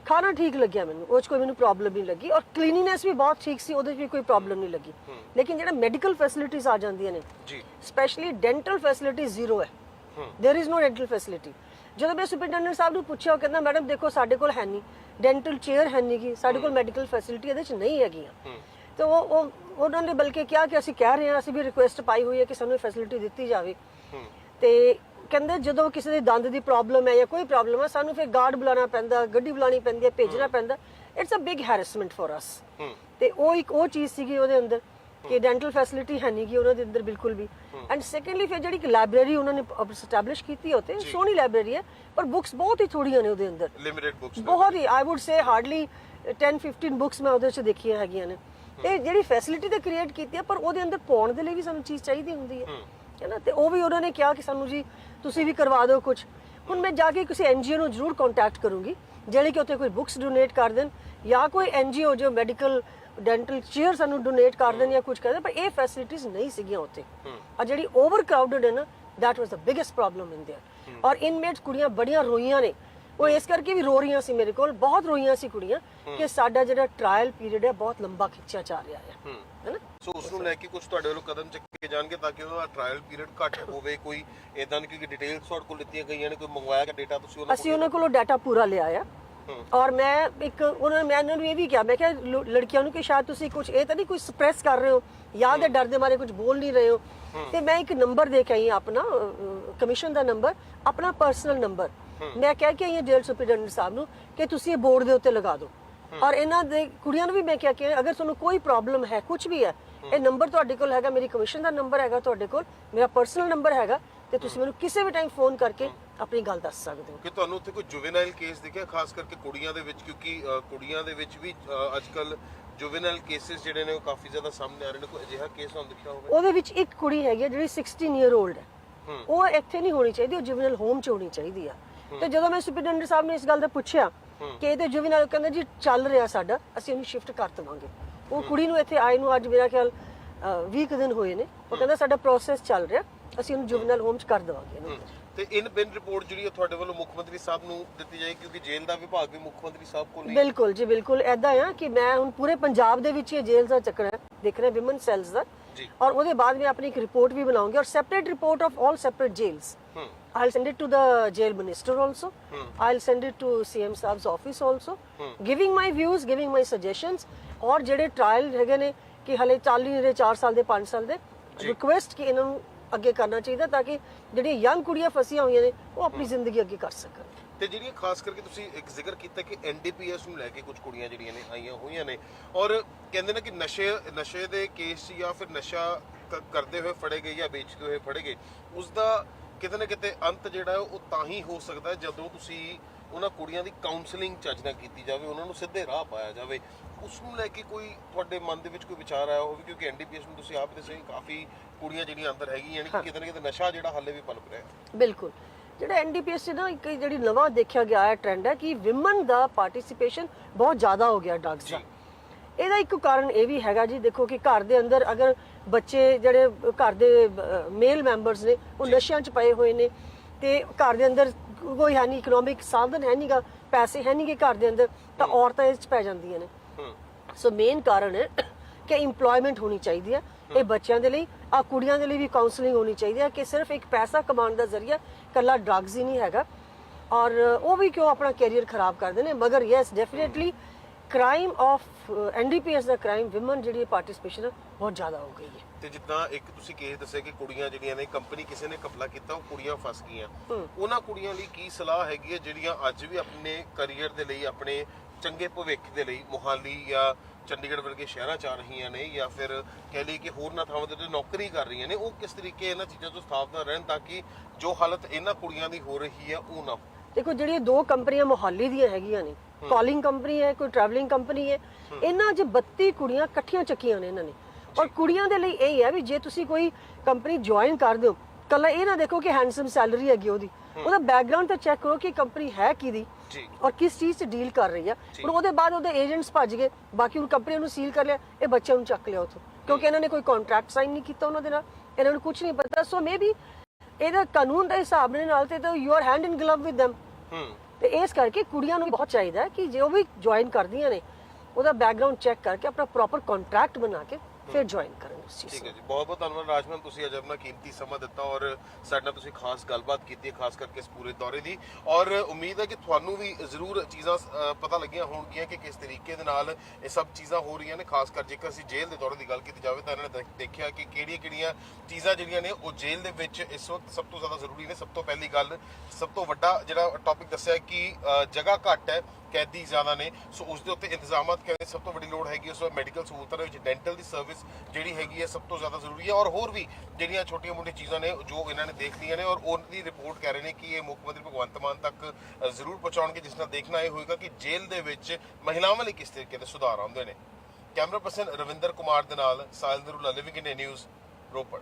ਖਾਣਾ ਠੀਕ ਲੱਗਿਆ ਮੈਨੂੰ ਉਹ 'ਚ ਕੋਈ ਮੈਨੂੰ ਪ੍ਰੋਬਲਮ ਨਹੀਂ ਲੱਗੀ ਔਰ ਕਲੀਨਿਨੈਸ ਵੀ ਬਹੁਤ ਠੀਕ ਸੀ ਉਹਦੇ 'ਚ ਵੀ ਕੋਈ ਪ੍ਰੋਬਲਮ ਨਹੀਂ ਲੱਗੀ ਲੇਕਿਨ ਜਿਹੜਾ ਮੈਡੀਕਲ ਫੈਸਿਲਿਟੀਆਂ ਆ ਜਾਂਦੀਆਂ ਨੇ ਜੀ ਸਪੈਸ਼ਲੀ ਡੈਂਟਲ ਫੈਸਿਲਿਟੀ ਜ਼ੀਰੋ ਹੈ there is no dental facility ਜਦੋਂ ਮੈਂ ਸੁਪਰਡੈਂਟੈਂਟ ਸਾਹਿਬ ਨੂੰ ਪੁੱਛਿਆ ਉਹ ਕਹਿੰਦਾ ਮੈਡਮ ਦੇਖੋ ਸਾਡੇ ਕੋਲ ਹੈ ਨਹੀਂ। ਡੈਂਟਲ ਚੇਅਰ ਹੈ ਨਹੀਂ ਗੀ। ਸਾਡੇ ਕੋਲ ਮੈਡੀਕਲ ਫੈਸਿਲਿਟੀ ਇਹਦੇ 'ਚ ਨਹੀਂ ਹੈਗੀਆਂ। ਤੇ ਉਹ ਉਹ ਉਹਨਾਂ ਨੇ ਬਲਕਿ ਕਿਹਾ ਕਿ ਅਸੀਂ ਕਹਿ ਰਹੇ ਹਾਂ ਅਸੀਂ ਵੀ ਰਿਕੁਐਸਟ ਪਾਈ ਹੋਈ ਹੈ ਕਿ ਸਾਨੂੰ ਫੈਸਿਲਿਟੀ ਦਿੱਤੀ ਜਾਵੇ। ਤੇ ਕਹਿੰਦੇ ਜਦੋਂ ਕਿਸੇ ਦੇ ਦੰਦ ਦੀ ਪ੍ਰੋਬਲਮ ਹੈ ਜਾਂ ਕੋਈ ਪ੍ਰੋਬਲਮ ਹੈ ਸਾਨੂੰ ਫਿਰ ਗਾਰਡ ਬੁਲਾਉਣਾ ਪੈਂਦਾ ਗੱਡੀ ਬੁਲਾਣੀ ਪੈਂਦੀ ਹੈ ਭੇਜਣਾ ਪੈਂਦਾ। It's a big harassment for us ਤੇ ਉਹ ਇੱਕ ਉਹ ਚੀਜ਼ ਸੀਗੀ ਉਹਦੇ ਅੰਦਰ। ਕਿ ਡੈਂਟਲ ਫੈਸਿਲਿਟੀ ਹੈ ਨਹੀਂ ਗੀ ਉਹਨਾਂ ਦੇ ਅੰਦਰ ਬਿਲਕੁਲ ਵੀ। ਐਂਡ ਸੈਕੰਡਲੀ ਫਿਰ ਜਿਹੜੀ ਲਾਇਬ੍ਰੇਰੀ ਉਹਨਾਂ ਨੇ ਸਟੈਬਲਿਸ਼ ਕੀਤੀ ਉੱਥੇ ਸੋਹਣੀ ਲਾਇਬ੍ਰੇਰੀ ਹੈ ਪਰ ਬੁੱਕਸ ਬਹੁਤ ਹੀ ਥੋੜੀਆਂ ਨੇ ਉਹਦੇ ਅੰਦਰ। ਲਿਮਿਟਿਡ ਬੁక్స్ ਬਹੁਤ ਹੀ I would say hardly 10 15 books ਮੈਂ ਉਹਦੇ ਚ ਦੇਖੀਆਂ ਹੈਗੀਆਂ ਨੇ। ਤੇ ਜਿਹੜੀ ਫੈਸਿਲਿਟੀ ਤੇ ਕ੍ਰੀਏਟ ਕੀਤੀ ਹੈ ਪਰ ਉਹਦੇ ਅੰਦਰ ਪਾਉਣ ਦੇ ਲਈ ਵੀ ਸਾਨੂੰ ਚੀਜ਼ ਚਾਹੀਦੀ ਹੁੰਦੀ ਹੈ। ਹੈ। ਨਾ? ਤੇ ਉਹ ਵੀ ਉਹਨਾਂ ਨੇ ਕਿਹਾ ਕਿ ਸਾਨੂੰ ਜੀ ਤੁਸੀਂ ਵੀ ਕਰਵਾ ਦਿਓ ਕੁਝ ਹੁਣ ਮੈਂ ਜਾ ਕੇ ਕਿਸੇ ਐਨਜੀਓ ਨੂੰ ਜ਼ਰੂਰ ਕੰਟੈਕਟ ਕਰੂੰਗੀ ਜਿਹੜੇ ਕਿ ਉੱਥੇ ਕੋਈ ਬੁੱਕਸ ਡੋਨੇਟ ਕਰ ਦੇਣ ਜਾਂ ਕੋਈ ਐਨਜੀਓ ਜੋ ਮੈਡੀਕਲ ਡੈਂਟਲ ਚੇਅਰ ਸਾਨੂੰ ਡੋਨੇਟ ਕਰ ਜਾਂ ਕੁਝ ਕਰ ਦੇਣ ਪਰ ਇਹ ਫੈਸਿਲਿਟੀਆਂ ਨਹੀਂ ਸੀਗੀਆਂ ਉੱਥੇ। ਆ ਜਿਹੜੀ ਓਵਰ ਕਰਾਊਡਡ ਹੈ ਨਾ that was the biggest problem in there ਔਰ ਇਨਮੇਟਸ ਕੁੜੀਆਂ ਬੜੀਆਂ ਰੋਈਆਂ ਨੇ। ਉਹ ਇਸ ਕਰਕੇ ਵੀ ਰੋ ਰਹੀਆਂ ਸੀ ਮੇਰੇ ਕੋਲ ਬਹੁਤ ਰੋਈਆਂ ਸੀ ਕੁੜੀਆਂ ਕਿ ਸਾਡਾ ਜਿਹੜਾ ਟ੍ਰਾਇਲ ਪੀਰੀਅਡ ਹੈ ਬਹੁਤ ਲੰਬਾ ਖਿੱਚਿਆ ਜਾ ਰਿਹਾ ਹੈ। ਹੈਨਾ ਸੋ ਉਸ ਨੂੰ ਲੈ ਕੇ ਕੁਝ ਤੁਹਾਡੇ ਵੱਲੋਂ ਕਦਮ ਚੱਕੇ ਜਾਣਗੇ ਤਾਂ ਕਿ ਉਹਦਾ ਟ੍ਰਾਇਲ ਪੀਰੀਅਡ ਘੱਟ ਹੋਵੇ ਕੋਈ ਇਦਾਂ ਦੀ ਕਿਉਂਕਿ ਡਿਟੇਲਸ ਤੁਹਾਡੇ ਕੋਲ ਲਿੱਤੀਆਂ ਗਈਆਂ ਨੇ ਕੋਈ ਮੰਗਵਾਇਆ ਗਿਆ ਡਾਟਾ ਤੁਸੀਂ ਉਹਨਾਂ ਅਸੀਂ ਉਹਨਾਂ ਕੋਲੋਂ ਡਾਟਾ ਪੂਰਾ ਲਿਆ ਆ। ਔਰ ਮੈਂ ਇੱਕ, ਉਹਨਾਂ ਮੈਂ ਉਹਨਾਂ ਨੂੰ ਇਹ ਵੀ ਕਿਹਾ, ਮੈਂ ਕਿਹਾ, ਲੋ- ਲੜਕੀਆਂ ਨੂੰ ਕਿ ਸ਼ਾਇਦ ਤੁਸੀਂ ਕੁਝ ਇਹ ਤਾਂ ਨਹੀਂ ਕੋਈ ਸਪਰੈਸ ਕਰ ਰਹੇ ਹੋ, ਜਾਂ ਦੇ ਡਰ ਦੇ ਮਾਰੇ ਕੁਝ ਬੋਲ ਨਹੀਂ ਰਹੇ ਹੋ। ਤੇ ਮੈਂ ਇੱਕ ਨੰਬਰ ਦੇ ਕੇ ਆਈ ਹਾਂ ਆਪਣਾ ਕਮਿਸ਼ਨ ਦਾ ਨੰਬਰ ਆਪਣਾ ਪਰਸਨਲ ਨੰਬਰ ਮੈਂ ਕਹਿ ਕੇ ਆਈ ਹਾਂ ਜੇਲ੍ਹ ਸੁਪਰਡੈਂਟ ਸਾਹਿਬ ਨੂੰ ਕਿ ਤੁਸੀਂ ਇਹ ਬੋਰਡ ਦੇ ਉੱਤੇ ਲਗਾ ਦਿਓ। ਔਰ ਇਹਨਾਂ ਦੇ ਕੁੜੀਆਂ ਨੂੰ ਵੀ ਮੈਂ ਕਿਹਾ ਕਿ ਅਗਰ ਤੁਹਾਨੂੰ ਕੋਈ ਪ੍ਰੋਬਲਮ ਹੈ ਕੁਝ ਵੀ ਹੈ, ਇਹ ਨੰਬਰ ਤੁਹਾਡੇ ਕੋਲ ਹੈਗਾ, ਮੇਰੀ ਕਮਿਸ਼ਨ ਦਾ ਨੰਬਰ ਹੈਗਾ ਤੁਹਾਡੇ ਕੋਲ, ਮੇਰਾ ਪਰਸਨਲ ਨੰਬਰ ਹੈਗਾ, ਤੇ ਤੁਸੀਂ ਮੈਨੂੰ ਕਿਸੇ ਵੀ ਟਾਈਮ ਫੋਨ ਕਰਕੇ ਆਪਣੀ ਗੱਲ ਦੱਸ ਸਕਦੇ ਹੋ। ਕਿ ਤੁਹਾਨੂੰ ਉੱਥੇ ਕੋਈ ਜੁਵੇਨਾਈਲ ਕੇਸ ਦਿਖਿਆ ਖਾਸ ਕਰਕੇ ਕੁੜੀਆਂ ਦੇ ਵਿੱਚ? ਕਿਉਂਕਿ ਅ, ਕੁੜੀਆਂ ਦੇ ਵਿੱਚ ਵੀ ਅ, ਅੱਜਕੱਲ ਜੁਵੇਨਾਈਲ ਕੇਸਿਸ ਜਿਹੜੇ ਨੇ ਉਹ ਕਾਫੀ ਜ਼ਿਆਦਾ ਸਾਹਮਣੇ ਆ ਰਹੇ ਨੇ। ਕੋਈ ਅਜਿਹਾ ਕੇਸ ਤੁਹਾਨੂੰ ਦਿਖਿਆ ਹੋਵੇ? ਉਹਦੇ ਵਿੱਚ ਇੱਕ ਕੁੜੀ ਹੈਗੀ ਹੈ ਜਿਹੜੀ 16 ਇਅਰ 올ਡ ਹੈ। ਉਹ ਇੱਥੇ ਨਹੀਂ ਹੋਣੀ ਚਾਹੀਦੀ ਉਹ ਜੁਵਨਲ ਹੋਮ 'ਚ ਹੋਣੀ ਚਾਹੀਦੀ ਆ। ਤੇ ਜਦੋਂ ਮੈਂ ਸੁਪਰਡੈਂਟ ਸਾਹਿਬ ਨੇ ਇਸ ਗੱਲ ਦਾ ਪੁੱਛਿਆ ਕਿ ਇਹ ਤੇ ਜੁਵਨਲ ਕਹਿੰਦੇ ਜੀ ਚੱਲ ਰਿਹਾ ਸਾਡਾ ਅਸੀਂ ਉਹਨੂੰ ਸ਼ਿਫਟ ਕਰ ਦਵਾਂਗੇ। ਉਹ ਕੁੜੀ ਨੂੰ ਇੱਥੇ ਆਏ ਨੂੰ ਅੱਜ ਮੇਰਾ ਖਿਆਲ 20 ਕੁ ਦਿਨ ਹੋਏ ਨੇ। ਉਹ ਕਹਿੰਦਾ ਸਾਡਾ ਪ੍ਰੋਸੈਸ ਚੱਲ ਰਿਹਾ ਅਸੀਂ ਉਹਨੂੰ ਜੁਵਨਲ ਹੋਮ 'ਚ ਕਰ ਦਵਾਂਗੇ। ਇਹਨੂੰ ਤੇ ਇਨ ਬਿਨ ਰਿਪੋਰਟ ਜਿਹੜੀ ਹੈ ਤੁਹਾਡੇ ਵੱਲੋਂ ਮੁੱਖ ਮੰਤਰੀ ਸਾਹਿਬ ਨੂੰ ਦਿੱਤੀ ਜਾਏਗੀ ਕਿਉਂਕਿ ਜੇਲ੍ਹ ਦਾ ਵਿਭਾਗ ਵੀ ਮੁੱਖ ਮੰਤਰੀ ਸਾਹਿਬ ਕੋਲ ਨਹੀਂ। ਬਿਲਕੁਲ ਜੀ ਬਿਲਕੁਲ। ਐਦਾਂ ਆ ਕਿ ਮੈਂ ਹੁਣ ਪੂਰੇ ਪੰਜਾਬ ਦੇ ਵਿੱਚ ਇਹ ਜੇਲ੍ਹ ਦਾ ਚੱਕਰ ਹੈ ਦੇਖ ਰਿਹਾ ਵਿਮਨ ਸੈਲਸ ਦਾ। ਜੀ। ਔਰ ਉਹਦੇ ਬਾਅਦ ਮੈਂ ਆਪਣੀ ਇੱਕ ਰਿਪੋਰਟ ਵੀ ਬਣਾਉਂਗੀ ਔਰ separate report of all separate jails I'll send it to the jail minister also. I'll send it to CM Saab's office also. Giving my views, giving my suggestions. ਔਰ ਜਿਹੜੇ ਟ੍ਰਾਇਲ ਹੈਗੇ ਨੇ ਕਿ ਹਲੇ ਚੱਲ ਨਹੀਂ ਰਹੇ 4 ਸਾਲ ਦੇ 5 ਸਾਲ ਦੇ। ਰਿਕੁਐਸਟ ਕਿ ਇਹਨਾਂ ਨੂੰ ਅੱਗੇ ਕਰਨਾ ਚਾਹੀਦਾ ਤਾਂ ਕਿ ਜਿਹੜੀਆਂ ਯੰਗ ਕੁੜੀਆਂ ਫਸੀਆਂ ਹੋਈਆਂ ਨੇ ਉਹ ਆਪਣੀ ਜ਼ਿੰਦਗੀ ਅੱਗੇ ਕਰ ਸਕਣ। ਤੇ ਜਿਹੜੀਆਂ ਖਾਸ ਕਰਕੇ ਤੁਸੀਂ ਇੱਕ ਜ਼ਿਕਰ ਕੀਤਾ ਕਿ ਐਨਡੀਪੀਐਸ ਨੂੰ ਲੈ ਕੇ ਕੁਝ ਕੁੜੀਆਂ ਜਿਹੜੀਆਂ ਨੇ ਆਈਆਂ ਹੋਈਆਂ ਨੇ ਔਰ ਕਹਿੰਦੇ ਨੇ ਕਿ ਨਸ਼ੇ ਨਸ਼ੇ ਦੇ ਕੇਸ ਜਾਂ ਫਿਰ ਨਸ਼ਾ ਕ- ਕਰਦੇ ਹੋਏ ਫੜੇ ਗਏ ਜਾਂ ਵੇਚਦੇ ਹੋਏ ਫੜੇ ਗਏ ਉਸ ਦਾ ਕਿਤੇ ਨਾ ਕਿਤੇ ਅੰਤ ਜਿਹੜਾ ਹੈ ਉਹ ਤਾਂ ਹੀ ਹੋ ਸਕਦਾ ਹੈ ਜਦੋਂ ਤੁਸੀਂ ਉਹਨਾਂ ਕੁੜੀਆਂ ਦੀ ਕਾਉਂਸਲਿੰਗ ਚੱਜ ਨਾਲ ਕੀਤੀ ਜਾਵੇ ਉਹਨਾਂ ਨੂੰ ਸਿੱਧੇ ਰਾਹ ਪਾਇਆ ਜਾਵੇ। ਉਸ ਨੂੰ ਲੈ ਕੇ ਕੋਈ ਤੁਹਾਡੇ ਮਨ ਦੇ ਵਿੱਚ ਕੋਈ ਵਿਚਾਰ ਆਇਆ ਹੋਵੇ? ਕਿਉਂਕਿ ਐਨਡੀਪੀਐਸ ਨੂੰ ਤੁਸੀਂ ਆਪ ਦੱਸਿਆ ਕਿ ਕਾਫੀ ਕੁੜੀਆਂ ਜਿਹੜੀਆਂ ਅੰਦਰ ਹੈਗੀਆਂ ਨੇ ਕਿ ਕਿਤੇ ਨਾ ਕਿਤੇ ਨਸ਼ਾ ਜਿਹੜਾ ਹਾਲੇ ਵੀ ਪਲਪ ਰਿਹਾ। ਬਿਲਕੁਲ। ਜਿਹੜਾ ਐਨਡੀਪੀਐਸ ਨਾ ਇੱਕ ਜਿਹੜੀ ਨਵਾਂ ਦੇਖਿਆ ਗਿਆ ਹੈ ਟ੍ਰੈਂਡ ਹੈ ਕਿ ਵਿਮਨ ਦਾ ਪਾਰਟਿਸਿਪੇਸ਼ਨ ਬਹੁਤ ਜ਼ਿਆਦਾ ਹੋ ਗਿਆ ਡਰੱਗਸ ਦਾ। ਇਹਦਾ ਇੱਕ ਕਾਰਨ ਇਹ ਵੀ ਹੈਗਾ ਜੀ ਦੇਖੋ ਕਿ ਘਰ ਦੇ ਅੰਦਰ ਅਗਰ ਬੱਚੇ ਜਿਹੜੇ ਘਰ ਦੇ ਮੇਲ ਮੈਂਬਰਸ ਨੇ ਉਹ ਨਸ਼ਿਆਂ 'ਚ ਪਏ ਹੋਏ ਨੇ ਤੇ ਘਰ ਦੇ ਅੰਦਰ ਕੋਈ ਹੈ ਨਹੀਂ ਇਕਨੋਮਿਕ ਸਾਧਨ ਹੈ ਨਹੀਂਗਾ ਪੈਸੇ ਹੈ ਨਹੀਂਗੇ ਘਰ ਦੇ ਅੰਦਰ ਤਾਂ ਔਰਤਾਂ ਇਸ 'ਚ ਪੈ ਜਾਂਦੀਆਂ ਨੇ। ਸੋ ਮੇਨ ਕਾਰਨ ਹੈ ਕਿ EMPLOYMENT ਹੋਣੀ ਚਾਹੀਦੀ ਹੈ ਇਹ ਬੱਚਿਆਂ ਦੇ ਲਈ ਆ ਕੁੜੀਆਂ ਦੇ ਲਈ ਵੀ ਕਾਉਂਸਲਿੰਗ ਹੋਣੀ ਚਾਹੀਦੀ ਹੈ ਕਿ ਸਿਰਫ ਇੱਕ ਪੈਸਾ ਕਮਾਉਣ ਦਾ ਜ਼ਰੀਆ ਕੱਲਾ ਡਰੱਗਸ ਹੀ ਨਹੀਂ ਹੈਗਾ। ਔਰ ਉਹ ਵੀ ਕਿਉਂ ਆਪਣਾ ਕੈਰੀਅਰ ਖਰਾਬ ਕਰਦੇ ਨੇ? ਮਗਰ yes definitely crime of NDPS the crime women ਜਿਹੜੀ ਪਾਰਟਿਸਿਪੇਸ਼ਨ ਬਹੁਤ ਜ਼ਿਆਦਾ ਹੋ ਗਈ ਹੈ। ਤੇ ਜਿੱਦਾਂ ਇੱਕ ਤੁਸੀਂ ਕੇਸ ਦੱਸਿਆ ਕਿ ਕੁੜੀਆਂ ਜਿਹੜੀਆਂ ਨੇ ਕੰਪਨੀ ਕਿਸੇ ਨੇ ਕਪਲਾ ਕੀਤਾ ਉਹ ਕੁੜੀਆਂ ਫਸ ਗਈਆਂ। ਉਹਨਾਂ ਕੁੜੀਆਂ ਲਈ ਕੀ ਸਲਾਹ ਹੈਗੀ ਹੈ ਜਿਹੜੀਆਂ ਅੱਜ ਵੀ ਆਪਣੇ ਕੈਰੀਅਰ ਦੇ ਲਈ ਆਪਣੇ ਚੰਗੇ ਭਵਿੱਖ ਦੇ ਲਈ ਮੁਹਾਲੀ ਜਾਂ ਚੰਡੀਗੜ੍ਹ ਵਰਗੇ ਸ਼ਹਿਰਾਂ ਚ ਆ ਰਹੀਆਂ ਨੇ ਜਾਂ ਫਿਰ ਕਹਿ ਲਈ ਕਿ ਹੋਰਨਾਂ ਥਾਵਾਂ ਤੇ ਨੌਕਰੀ ਕਰ ਰਹੀਆਂ ਨੇ ਉਹ ਕਿਸ ਤਰੀਕੇ ਇਹਨਾਂ ਚੀਜ਼ਾਂ ਤੋਂ ਸਾਵਧਾਨ ਰਹਿਣ ਤਾਂ ਕਿ ਜੋ ਹਾਲਤ ਇਹਨਾਂ ਕੁੜੀਆਂ ਦੀ ਹੋ ਰਹੀ ਹੈ ਉਹ ਨਾ। ਦੇਖੋ ਜਿਹੜੀਆਂ ਦੋ ਕੰਪਨੀਆਂ ਮੁਹਾਲੀ ਦੀਆਂ ਹੈਗੀਆਂ ਨੇ ਕਾਲਿੰਗ ਕੰਪਨੀ ਹੈ ਕੋਈ ਟਰੈਵਲਿੰਗ ਕੰਪਨੀ ਹੈ ਇਹਨਾਂ 'ਚ 32 ਕੁੜੀਆਂ ਇਕੱਠੀਆਂ ਚੱਕੀਆਂ ਨੇ ਇਹਨਾਂ ਨੇ। ਔਰ ਕੁੜੀਆਂ ਦੇ ਲਈ ਇਹ ਹੈ ਵੀ ਜੇ ਤੁਸੀਂ ਕੋਈ ਕੰਪਨੀ ਜੁਆਇਨ ਕਰਦੇ ਹੋ ਕੱਲਾ ਇਹ ਨਾ ਦੇਖੋ ਕਿ ਹੈਂਡਸਮ ਸੈਲਰੀ ਹੈਗੀ ਉਹਦੀ। ਉਹਦਾ ਬੈਕਗ੍ਰਾਉਂਡ ਤਾਂ ਚੈੱਕ ਕਰੋ ਕਿ ਕੰਪਨੀ ਹੈ ਕਿਹਦੀ ਔਰ ਕਿਸ ਚੀਜ਼ 'ਚ ਡੀਲ ਕਰ ਰਹੀ ਆ। ਹੁਣ ਉਹਦੇ ਬਾਅਦ ਉਹਦੇ ਏਜੰਟਸ ਭੱਜ ਗਏ ਬਾਕੀ ਹੁਣ ਕੰਪਨੀ ਨੂੰ ਸੀਲ ਕਰ ਲਿਆ ਇਹ ਬੱਚਿਆਂ ਨੂੰ ਚੱਕ ਲਿਆ ਉਥੋਂ। ਕਿਉਂਕਿ ਇਹਨਾਂ ਨੇ ਕੋਈ ਕੰਟਰੈਕਟ ਸਾਈਨ ਨਹੀਂ ਕੀਤਾ ਉਹਨਾਂ ਦੇ ਨਾਲ ਇਹਨਾਂ ਨੂੰ ਕੁਝ ਨਹੀਂ ਪਤਾ। ਸੋ ਮੇਬੀ ਇਹਦਾ ਕਾਨੂੰਨ ਦੇ ਹਿਸਾਬ ਦੇ ਨਾਲ ਤੇ ਤਾਂ you are hand in glove with them ਹੂੰ। ਤੇ ਇਸ ਕਰਕੇ ਕੁੜੀਆਂ ਨੂੰ ਬਹੁਤ ਚਾਹੀਦਾ ਹੈ ਕਿ ਜੇ ਉਹ ਵੀ ਜੁਆਇਨ ਕਰਦੀਆਂ ਨੇ ਉਹਦਾ ਬੈਕਗ੍ਰਾਉਂਡ ਚੈੱਕ ਕਰਕੇ ਆਪਣਾ ਪ੍ਰੋਪਰ ਕੰਟਰੈਕਟ ਬਣਾ ਕੇ ਫਿਰ ਜੁਆਇਨ ਕਰਨ। ਠੀਕ ਹੈ ਜੀ ਬਹੁਤ ਬਹੁਤ ਧੰਨਵਾਦ ਰਾਜਮਨ ਤੁਸੀਂ ਅੱਜ ਆਪਣਾ ਕੀਮਤੀ ਸਮਾਂ ਦਿੱਤਾ ਔਰ ਸਾਡੇ ਨਾਲ ਤੁਸੀਂ ਖਾਸ ਗੱਲਬਾਤ ਕੀਤੀ ਹੈ ਖਾਸ ਕਰਕੇ ਇਸ ਪੂਰੇ ਦੌਰੇ ਦੀ। ਔਰ ਉਮੀਦ ਹੈ ਕਿ ਤੁਹਾਨੂੰ ਵੀ ਜ਼ਰੂਰ ਚੀਜ਼ਾਂ ਅ, ਪਤਾ ਲੱਗੀਆਂ ਹੋਣਗੀਆਂ ਕਿ ਕਿਸ ਤਰੀਕੇ ਦੇ ਨਾਲ ਇਹ ਸਭ ਚੀਜ਼ਾਂ ਹੋ ਰਹੀਆਂ ਨੇ ਖਾਸ ਕਰ ਜੇਕਰ ਅਸੀਂ ਜੇਲ੍ਹ ਦੇ ਦੌਰੇ ਦੀ ਗੱਲ ਕੀਤੀ ਜਾਵੇ ਤਾਂ ਇਹਨਾਂ ਨੇ ਦੇਖ- ਦੇਖਿਆ ਕਿ ਕਿਹੜੀਆਂ-ਕਿਹੜੀਆਂ ਚੀਜ਼ਾਂ ਜਿਹੜੀਆਂ ਨੇ ਉਹ ਜੇਲ੍ਹ ਦੇ ਵਿੱਚ ਇਸ ਵਕਤ ਸਭ ਤੋਂ ਜ਼ਿਆਦਾ ਜ਼ਰੂਰੀ ਨੇ। ਸਭ ਤੋਂ ਪਹਿਲੀ ਗੱਲ ਸਭ ਤੋਂ ਵੱਡਾ ਜਿਹੜਾ ਟੌਪਿਕ ਦੱਸਿਆ ਕਿ ਅ, ਜਗ੍ਹਾ ਘੱਟ ਹੈ ਕੈਦੀ ਜ਼ਿਆਦਾ ਨੇ। ਸੋ ਉਸ ਦੇ ਉੱਤੇ ਇੰਤਜ਼ਾਮਾਤ ਕਰਨ ਦੀ ਸਭ ਤੋਂ ਵੱਡੀ ਲੋੜ ਹੈਗੀ ਉਸ ਮੈਡੀਕਲ ਸਹੂਲਤਾਂ ਦੇ ਵਿੱਚ ਡੈਂਟਲ ਦੀ ਸਰਵਿਸ ਜਿਹੜੀ ਹੈਗੀ ਹੈ ਸਭ ਤੋਂ ਜ਼ਿਆਦਾ ਜ਼ਰੂਰੀ ਹੈ ਔਰ ਹੋਰ ਵੀ ਜਿਹੜੀਆਂ ਛੋਟੀਆਂ-ਮੋਟੀਆਂ ਚੀਜ਼ਾਂ ਨੇ, ਜੋ ਇਹਨਾਂ ਨੇ ਦੇਖ ਲਈਆਂ ਨੇ ਔਰ ਉਹਦੀ ਰਿਪੋਰਟ ਕਹਿ ਰਹੇ ਨੇ ਕਿ ਇਹ ਮੁੱਖ ਮੰਤਰੀ ਭਗਵੰਤ ਮਾਨ ਤੱਕ ਜ਼ਰੂਰ ਪਹੁੰਚਾਉਣਗੇ, ਜਿਸ ਨਾਲ ਦੇਖਣਾ ਇਹ ਹੋਏਗਾ ਕਿ ਜੇਲ੍ਹ ਦੇ ਵਿੱਚ ਮਹਿਲਾਵਾਂ ਲਈ ਕਿਸ ਤਰੀਕੇ ਦੇ ਸੁਧਾਰ ਆਉਂਦੇ ਨੇ। ਕੈਮਰਾ ਪਰਸਨ ਰਵਿੰਦਰ ਕੁਮਾਰ ਦੇ ਨਾਲ Sahil Narula living India news Ropar.